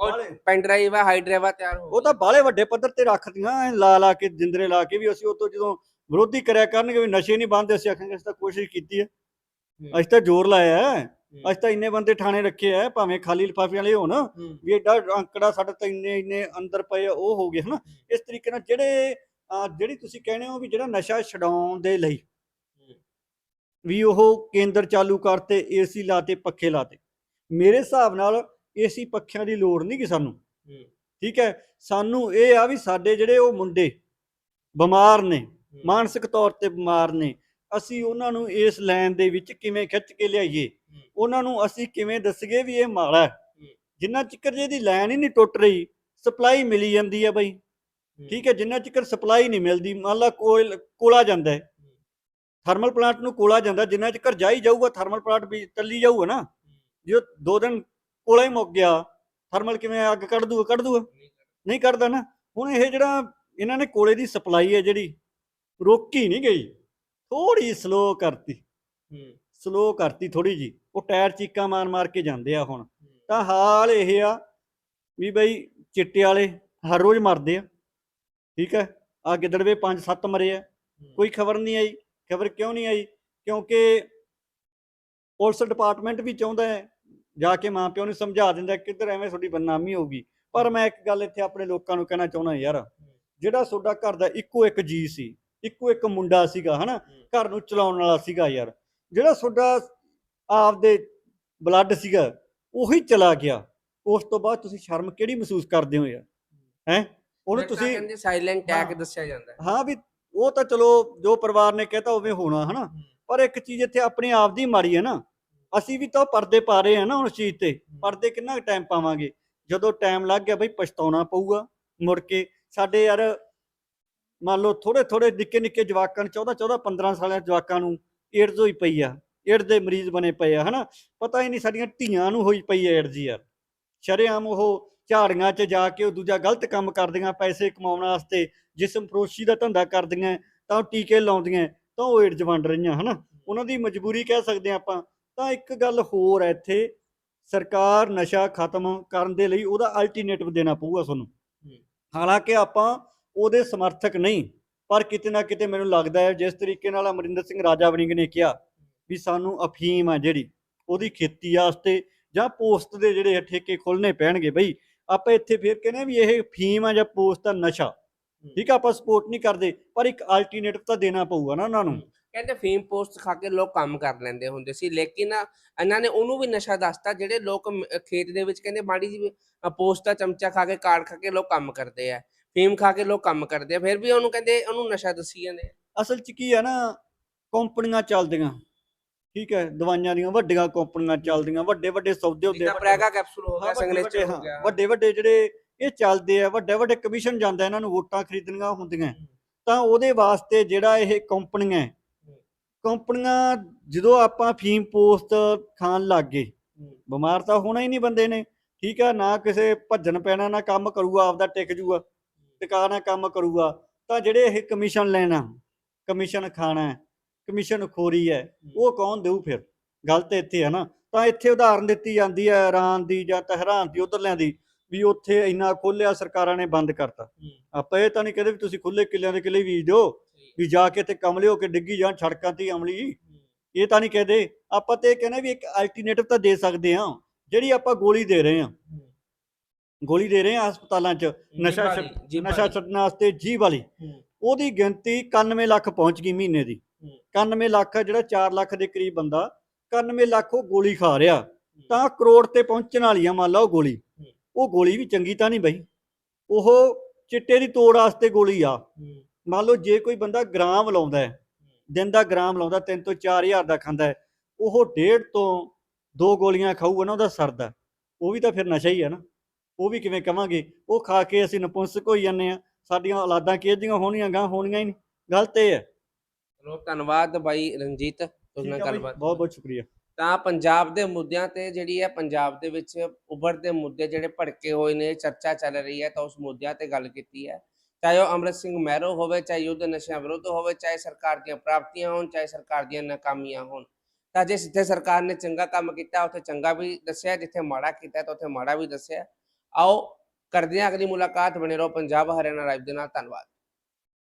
ਬਾਹਲੇ- ਪੈਨ ਡਰਾਈਵ ਆ ਹਾਈ ਡਰਾਈਵ ਆ ਤਿਆਰ ਹੋ ਉਹ ਤਾਂ ਬਾਹਲੇ ਵੱਡੇ ਪੱਧਰ ਤੇ ਰੱਖਦੀਆਂ ਐਂ ਲਾ ਲਾ ਕੇ ਜਿੰਦਰੇ ਲਾ ਕੇ ਵੀ ਅਸੀਂ ਉਹ ਤੋਂ ਜਦੋਂ ਵਿਰੋਧੀ ਕਰਿਆ ਕਰਨਗੇ ਵੀ ਨਸ਼ੇ ਨਹੀਂ ਬੰਦ ਅਸੀਂ ਆਖਾਂਗੇ ਅਸੀਂ ਤਾਂ ਕੋਸ਼ਿਸ਼ ਕੀਤੀ ਹੈ। ਅਸੀਂ ਤਾਂ ਜ਼ੋਰ ਲਾਇਆ ਹੂੰ। ਅਸੀਂ ਤਾਂ ਇੰਨੇ ਬੰਦੇ ਥਾਣੇ ਰੱਖੇ ਆ ਭਾਵੇਂ ਖਾਲੀ ਲਿਫਾਫਿਆਂ ਵਾਲੇ ਹੋਣ। ਵੀ ਐਡਾ ਅੰਕੜਾ ਸਾਡਾ ਤਾਂ ਇੰਨੇ ਇੰਨੇ ਅੰਦਰ ਪਏ ਆ, ਉਹ ਹੋ ਗਏ ਹਨਾ? ਇਸ ਤਰੀਕੇ ਨਾਲ ਜਿਹੜੇ ਅਹ, ਜਿਹੜੀ ਤੁਸੀਂ ਕਹਿੰਦੇ ਹੋ ਵੀ ਜਿਹੜਾ ਨਸ਼ਾ ਛਡਾਉਣ ਦੇ ਲਈ ਵੀ ਉਹ ਕੇਂਦਰ ਚਾਲੂ ਕਰਤੇ ਏਸੀ ਲਾਤੇ ਪੱਖੇ ਲਾਤੇ ਮੇਰੇ ਹਿਸਾਬ ਨਾਲ ਏਸੀ ਪੱਖਿਆਂ ਦੀ ਲੋੜ ਨਹੀਂ ਕਿ ਸਾਨੂੰ। ਠੀਕ ਹੈ? ਸਾਨੂੰ ਇਹ ਆ ਵੀ ਸਾਡੇ ਜਿਹੜੇ ਉਹ ਮੁੰਡੇ ਬਿਮਾਰ ਨੇ ਮਾਨਸਿਕ ਤੌਰ ਤੇ ਬਿਮਾਰ ਨੇ ਅਸੀਂ ਉਹਨਾਂ ਨੂੰ ਇਸ ਲਾਈਨ ਦੇ ਵਿੱਚ ਕਿਵੇਂ ਖਿੱਚ ਕੇ ਲਿਆਈਏ? ਉਹਨਾਂ ਨੂੰ ਅਸੀਂ ਕਿਵੇਂ ਦੱਸੀਏ ਵੀ ਇਹ ਮਾੜਾ ਹੈ? ਜਿੰਨਾ ਚਿਕਰ ਜੇ ਇਹਦੀ ਲਾਈਨ ਹੀ ਨਹੀਂ ਟੁੱਟ ਰਹੀ ਸਪਲਾਈ ਮਿਲੀ ਜਾਂਦੀ ਹੈ ਬਈ। ਠੀਕ ਹੈ ਜਿੰਨਾ ਚਿਰ ਸਪਲਾਈ ਨਹੀਂ ਮਿਲਦੀ ਮੰਨ ਲਾ ਕੋਲ ਕੋਲਾ ਜਾਂਦਾ ਹੈ। ਥਰਮਲ ਪਲਾਂਟ ਨੂੰ ਕੋਲਾ ਜਾਂਦਾ ਜਿੰਨਾ ਚਿਰ ਜਾਈ ਜਾਊਗਾ ਥਰਮਲ ਪਲਾਂਟ ਵੀ ਚੱਲੀ ਜਾਊਗਾ ਨਾ। ਜੇ ਦੋ ਦਿਨ ਕੋਲਾ ਹੀ ਮੁੱਕ ਗਿਆ ਥਰਮਲ ਕਿਵੇਂ ਅੱਗ ਕੱਢ ਦੂਗਾ ਕੱਢ ਦੂਗਾ ਨਹੀਂ ਕੱਢਦਾ ਨਾ। ਹੁਣ ਇਹ ਜਿਹੜਾ ਇਹਨਾਂ ਨੇ ਕੋਲੇ ਦੀ ਸਪਲਾਈ ਹੈ ਜਿਹੜੀ ਰੋਕੀ ਨਹੀਂ ਗਈ। ਥੋੜੀ ਸਲੋ ਕਰਤੀ। ਸਲੋ ਕਰਤੀ ਥੋੜੀ ਜੀ ਉਹ ਟਾਇਰ ਚੀਕਾਂ ਮਾਰ ਮਾਰ ਕੇ ਜਾਂਦੇ ਆ ਹੁਣ। ਤਾਂ ਹਾਲ ਇਹ ਆ ਵੀ ਬਈ ਚਿੱਟੇ ਵਾਲੇ ਹਰ ਰੋਜ਼ ਮਰਦੇ ਆ। ਠੀਕ ਹੈ ਆ ਗਿੱਦੜਵੇ 5-7 ਮਰੇ ਆ। ਕੋਈ ਖਬਰ ਨਹੀਂ ਆਈ। ਖਬਰ ਕਿਉਂ ਨਹੀਂ ਆਈ? ਕਿਉਂਕਿ ਪੁਲਿਸ ਡਿਪਾਰਟਮੈਂਟ ਵੀ ਚਾਹੁੰਦਾ ਹੈ। ਜਾ ਕੇ ਮਾਂ ਪਿਓ ਨੂੰ ਸਮਝਾ ਦਿੰਦਾ ਕਿੱਧਰ ਐਵੇਂ ਤੁਹਾਡੀ ਬਦਨਾਮੀ ਹੋਊਗੀ ਪਰ ਮੈਂ ਇੱਕ ਗੱਲ ਇੱਥੇ ਆਪਣੇ ਲੋਕਾਂ ਨੂੰ ਕਹਿਣਾ ਚਾਹੁੰਦਾ ਯਾਰ। ਜਿਹੜਾ ਤੁਹਾਡਾ ਘਰ ਦਾ ਇੱਕੋ ਇੱਕ ਜੀ ਸੀ। ਇੱਕੋ ਇੱਕ ਮੁੰਡਾ ਸੀਗਾ ਹਨਾ? ਘਰ ਨੂੰ ਚਲਾਉਣ ਵਾਲਾ ਸੀਗਾ ਯਾਰ। ਜਿਹੜਾ ਤੁਹਾਡਾ ਆਪਦੇ ਬਲੱਡ ਸੀਗਾ ਉਹੀ ਚਲਾ ਗਿਆ। ਉਸ ਤੋਂ ਬਾਅਦ ਤੁਸੀਂ ਸ਼ਰਮ ਕਿਹੜੀ ਮਹਿਸੂਸ ਕਰਦੇ ਹੋ ਯਾਰ? ਹੈ? ਉਹਨੂੰ ਤੁਸੀਂ ਕਹਿੰਦੇ ਸਾਇਲੈਂਟ ਟੈਗ। ਦੱਸਿਆ ਜਾਂਦਾ ਹੈ। ਹਾਂ ਵੀ ਉਹ ਤਾਂ ਚਲੋ ਜੋ ਪਰਿਵਾਰ ਨੇ ਕਹਿਤਾ ਉਵੇਂ ਹੋਣਾ ਹਨਾ? ਪਰ ਇੱਕ ਚੀਜ਼ ਇੱਥੇ ਆਪਣੇ ਆਪ ਦੀ ਮਾੜੀ ਹੈ ਨਾ। ਅਸੀਂ ਵੀ ਤਾਂ ਪਰਦੇ ਪਾ ਰਹੇ ਹਾਂ ਨਾ ਉਸ ਚੀਜ਼ ਤੇ। ਪਰਦੇ ਕਿੰਨਾ ਟਾਈਮ ਪਾਵਾਂਗੇ? ਜਦੋਂ ਟਾਈਮ ਲੱਗ ਗਿਆ ਬਈ ਪਛਤਾਉਣਾ ਪਊਗਾ ਮੁੜ ਕੇ। ਸਾਡੇ ਯਾਰ ਮੰਨ ਲਓ ਥੋੜੇ ਥੋੜੇ ਨਿੱਕੇ ਨਿੱਕੇ ਜਵਾਕਾਂ ਨੂੰ 14 14 15 ਸਾਲਾਂ ਦੇ ਜਵਾਕਾਂ ਨੂੰ ਏਡਜ਼ ਹੋਈ ਪਈ ਆ ਏਡਜ਼ ਦੇ ਮਰੀਜ਼ ਬਣੇ ਪਏ ਆ ਹਨਾ? ਪਤਾ ਹੀ ਨਹੀਂ ਸਾਡੀਆਂ ਧੀਆਂ ਨੂੰ ਹੋਈ ਪਈ ਆ ਏਡਜ਼ ਯਾਰ। ਸ਼ਰੇਆਮ ਉਹ ਝਾੜੀਆਂ 'ਚ ਜਾ ਕੇ ਉਹ ਦੂਜਾ ਗਲਤ ਕੰਮ ਕਰਦੀਆਂ ਪੈਸੇ ਕਮਾਉਣ ਵਾਸਤੇ ਜਿਸਮ ਫਰੋਸ਼ੀ ਦਾ ਧੰਦਾ ਕਰਦੀਆਂ ਤਾਂ ਉਹ ਟੀਕੇ ਲਾਉਂਦੀਆਂ ਤਾਂ ਉਹ ਏਡਜ਼ ਵੰਡ ਰਹੀਆਂ ਹਨਾ? ਉਹਨਾਂ ਦੀ ਮਜਬੂਰੀ ਕਹਿ ਸਕਦੇ ਹਾਂ ਆਪਾਂ। ਤਾਂ ਇੱਕ ਗੱਲ ਹੋਰ ਹੈ ਇੱਥੇ ਸਰਕਾਰ ਨਸ਼ਾ ਖਤਮ ਕਰਨ ਦੇ ਲਈ ਉਹਦਾ ਅਲਟਰਨੇਟਿਵ ਦੇਣਾ ਪਊਗਾ ਤੁਹਾਨੂੰ। ਹਾਲਾਂਕਿ ਆਪਾਂ ਉਹਦੇ ਸਮਰਥਕ ਨਹੀਂ। ਪਰ ਕਿਤੇ ਨਾ ਕਿਤੇ ਮੈਨੂੰ ਲੱਗਦਾ ਹੈ ਜਿਸ ਤਰੀਕੇ ਨਾਲ ਅਮਰਿੰਦਰ ਸਿੰਘ ਰਾਜਾ ਵੜਿੰਗ ਨੇ ਕਿਹਾ ਵੀ ਸਾਨੂੰ ਅਫੀਮ ਆ ਜਿਹੜੀ ਉਹਦੀ ਖੇਤੀ ਵਾਸਤੇ ਜਾਂ ਪੋਸਟ ਦੇ ਜਿਹੜੇ ਠੇਕੇ ਖੋਲਣੇ ਪੈਣਗੇ ਬਈ ਆਪਾਂ ਇੱਥੇ ਫੇਰ ਕਹਿੰਦੇ ਵੀ ਇਹ ਫੀਮ ਆ ਜਾਂ ਪੋਸਟ ਆ ਨਸ਼ਾ। ਠੀਕ ਆ ਆਪਾਂ ਸਪੋਰਟ ਨਹੀਂ ਕਰਦੇ ਪਰ ਇੱਕ ਅਲਟਰਨੇਟਿਵ ਤਾਂ ਦੇਣਾ ਪਊਗਾ ਨਾ ਉਹਨਾਂ ਨੂੰ। ਕਹਿੰਦੇ ਫੀਮ ਪੋਸਟ ਖਾ ਕੇ ਲੋਕ ਕੰਮ ਕਰ ਲੈਂਦੇ ਹੁੰਦੇ ਸੀ ਲੇਕਿਨ ਇਹਨਾਂ ਨੇ ਉਹਨੂੰ ਵੀ ਨਸ਼ਾ ਦੱਸਤਾ ਜਿਹੜੇ ਲੋਕ ਖੇਤ ਦੇ ਵਿੱਚ ਕਹਿੰਦੇ ਮਾੜੀ ਜੀ ਪੋਸਟ ਦਾ ਚਮਚਾ ਖਾ ਕੇ ਕਾਰਡ ਖਾ ਕੇ ਲੋਕ ਕੰਮ ਕਰਦੇ ਆ। ਫੀਮ ਖਾ ਕੇ ਲੋਕ ਕੰਮ ਕਰਦੇ ਆ ਫਿਰ ਵੀ ਉਹਨੂੰ ਕਹਿੰਦੇ ਉਹਨੂੰ ਨਸ਼ਾ ਦੱਸੀ ਜਾਂਦੇ ਆ। ਅਸਲ 'ਚ ਕੀ ਆ ਨਾ ਕੰਪਨੀਆਂ ਚੱਲਦੀਆਂ। ਠੀਕ ਹੈ ਦਵਾਈਆਂ ਦੀਆਂ ਵੱਡੀਆਂ ਕੰਪਨੀਆਂ ਚੱਲਦੀਆਂ ਵੱਡੇ ਵੱਡੇ ਸੌਦੇ ਹੁੰਦੇ ਜਿੱਦਾਂ ਆ, ਪ੍ਰੈਗਾ ਕੈਪਸੂਲ ਹੋ ਗਿਆ ਸੰਗਲੇਚਰ ਹੋ ਗਿਆ। ਵੱਡੇ ਵੱਡੇ ਜਿਹੜੇ ਇਹ ਚੱਲਦੇ ਆ ਵੱਡੇ ਵੱਡੇ ਕਮਿਸ਼ਨ ਜਾਂਦਾ ਇਹਨਾਂ ਨੂੰ ਵੋਟਾਂ ਖਰੀਦਣੀਆਂ ਹੁੰਦੀਆਂ। ਤਾਂ ਉਹਦੇ ਵਾਸਤੇ ਜਿਹੜਾ ਇਹ ਕੰਪਨੀਆਂ ਕੰਪਨੀਆਂ ਜਦੋਂ ਆਪਾਂ ਫੀਮ ਪੋਸਟ ਖਾਣ ਲੱਗ ਗਏ ਬਿਮਾਰ ਤਾਂ ਹੋਣਾ ਹੀ ਨਹੀਂ ਬੰਦੇ ਨੇ। ਠੀਕ ਹੈ ਨਾ ਕਿਸੇ ਭੱਜਣ ਪੈਣਾ ਨਾ ਕੰਮ ਕਰੂਗਾ ਆਪਦਾ ਟਿਕ ਜੂਗਾ। ਟਿਕਾਣਾ ਕੰਮ ਕਰੂਗਾ ਤਾਂ ਜਿਹੜੇ ਇਹ ਕਮਿਸ਼ਨ ਲੈਣਾ ਕਮਿਸ਼ਨ ਖਾਣਾ ਕਮਿਸ਼ਨ ਖੋਰੀ ਹੈ ਉਹ ਕੌਣ ਦੇਊ ਫਿਰ? ਗੱਲ ਤੇ ਇੱਥੇ ਹੈ ਨਾ ਤਾਂ ਇੱਥੇ ਉਦਾਹਰਨ ਦਿੱਤੀ ਜਾਂਦੀ ਹੈ ਇਰਾਨ ਦੀ ਜਾਂ ਤਹਿਰਾਨ ਦੀ ਉਧਰਲਿਆਂ ਦੀ ਵੀ ਉੱਥੇ ਇੰਨਾ ਖੋਲਿਆ ਸਰਕਾਰਾਂ ਨੇ ਬੰਦ ਕਰਤਾ। ਆਪਾਂ ਇਹ ਤਾਂ ਨਹੀਂ ਕਹਿੰਦੇ ਵੀ ਤੁਸੀਂ ਖੁੱਲੇ ਕਿੱਲਿਆਂ ਦੇ ਕਿੱਲੇ ਬੀਜ ਦਿਓ ਵੀ ਜਾ ਕੇ ਤੇ ਕਮਲੇ ਹੋ ਕੇ ਡਿੱਗੀ ਜਾਣ ਸੜਕਾਂ ਤੇ ਅਮਲੀ। ਇਹ ਤਾਂ ਨਹੀਂ ਕਹਦੇ ਆਪਾਂ ਤੇ ਇਹ ਕਹਿੰਦੇ ਵੀ ਇੱਕ ਅਲਟਰਨੇਟਿਵ ਤਾਂ ਦੇ ਸਕਦੇ ਹਾਂ ਜਿਹੜੀ ਆਪਾਂ ਗੋਲੀ ਦੇ ਰਹੇ ਹਾਂ। ਗੋਲੀ ਦੇ ਰਹੇ ਹਾਂ ਹਸਪਤਾਲਾਂ 'ਚ ਨਸ਼ਾ ਜੀਭ ਛੱਡ- ਜੀਭ ਨਸ਼ਾ ਵਾਲੀ। ਛੱਡਣ ਵਾਸਤੇ ਜੀ ਵਾਲੀ। ਉਹਦੀ ਗਿਣਤੀ 91 ਲੱਖ ਪਹੁੰਚ ਗਈ ਮਹੀਨੇ ਦੀ। 91 ਲੱਖ ਆ ਜਿਹੜਾ 4 ਲੱਖ ਦੇ ਕਰੀਬ ਬੰਦਾ 91 ਲੱਖ ਉਹ ਗੋਲੀ ਖਾ ਰਿਹਾ। ਤਾਂ ਕਰੋੜ ਤੇ ਪਹੁੰਚਣ ਵਾਲੀ ਆ ਮੰਨ ਲਾ ਉਹ ਗੋਲੀ। ਉਹ ਗੋਲੀ ਵੀ ਚੰਗੀ ਤਾਂ ਨਹੀਂ ਬਈ। ਉਹ ਚਿੱਟੇ ਦੀ ਤੋੜ ਵਾਸਤੇ ਗੋਲੀ ਆ। ਮੰਨ ਲਓ ਜੇ ਕੋਈ ਬੰਦਾ ਗ੍ਰਾਮ ਲਾਉਂਦਾ ਹੈ ਦਿਨ ਦਾ ਗ੍ਰਾਮ ਲਾਉਂਦਾ 3 ਤੋਂ 4000 ਦਾ ਖਾਂਦਾ ਹੈ ਉਹ ਡੇਢ ਤੋਂ ਦੋ ਗੋਲੀਆਂ ਖਾਊਗਾ ਨਾ ਉਹਦਾ ਸਰਦਾ। ਉਹ ਵੀ ਤਾਂ ਫਿਰ ਨਸ਼ਾ ਹੀ ਹੈ ਨਾ। ਉਹ ਵੀ ਕਿਵੇਂ ਕਵਾਂਗੇ? ਉਹ ਖਾ ਕੇ ਅਸੀਂ ਨਪੁੰਸਕ ਹੋਈ ਜਾਂਦੇ ਆ ਸਾਡੀਆਂ ਔਲਾਦਾਂ ਕਿਹਦੀਆਂ ਹੋਣੀਆਂ ਗਾਂ ਹੋਣੀਆਂ ਹੀ ਨਹੀਂ। ਗਲਤ ਇਹ ਹੈ। ਚਲੋ ਧੰਨਵਾਦ ਬਾਈ ਰਣਜੀਤ ਤੁਹਾਡੇ ਨਾਲ ਗੱਲਬਾਤ ਬਹੁਤ ਬਹੁਤ ਸ਼ੁਕਰੀਆ। ਤਾਂ ਪੰਜਾਬ ਦੇ ਮੁੱਦਿਆਂ ਤੇ ਜਿਹੜੀ ਹੈ ਪੰਜਾਬ ਦੇ ਵਿੱਚ ਉੱਭਰਦੇ ਮੁੱਦੇ ਜਿਹੜੇ ਭੜਕੇ ਹੋਏ ਨੇ ਚਰਚਾ ਚੱਲ ਰਹੀ ਹੈ ਤਾਂ ਉਸ ਮੁੱਦਿਆਂ ਤੇ ਗੱਲ ਕੀਤੀ ਹੈ। ਚਾਹੇ ਉਹ ਅੰਮ੍ਰਿਤ ਸਿੰਘ ਮਹਿਰੋ ਹੋਵੇ ਚਾਹੇ ਯੁੱਧ ਨਸ਼ਿਆਂ ਵਿਰੁੱਧ ਹੋਵੇ ਚਾਹੇ ਸਰਕਾਰ ਦੀਆਂ ਪ੍ਰਾਪਤੀਆਂ ਹੋਣ ਚਾਹੇ ਸਰਕਾਰ ਦੀਆਂ ਨਾਕਾਮੀਆਂ ਹੋਣ। ਤਾਂ ਜੇ ਜਿੱਥੇ ਸਰਕਾਰ ਨੇ ਚੰਗਾ ਕੰਮ ਕੀਤਾ ਉੱਥੇ ਚੰਗਾ ਵੀ ਦੱਸਿਆ ਜਿੱਥੇ ਮਾੜਾ ਕੀਤਾ ਤਾਂ ਉੱਥੇ ਮਾੜਾ ਵੀ ਦੱਸਿਆ। ਆਓ ਕਰਦੇ ਹਾਂ ਅਗਲੀ ਮੁਲਾਕਾਤ। ਬਣੇ ਰਹੋ ਪੰਜਾਬ ਹਰਿਆਣਾ ਰਾਜ ਦੇ ਨਾਲ। ਧੰਨਵਾਦ।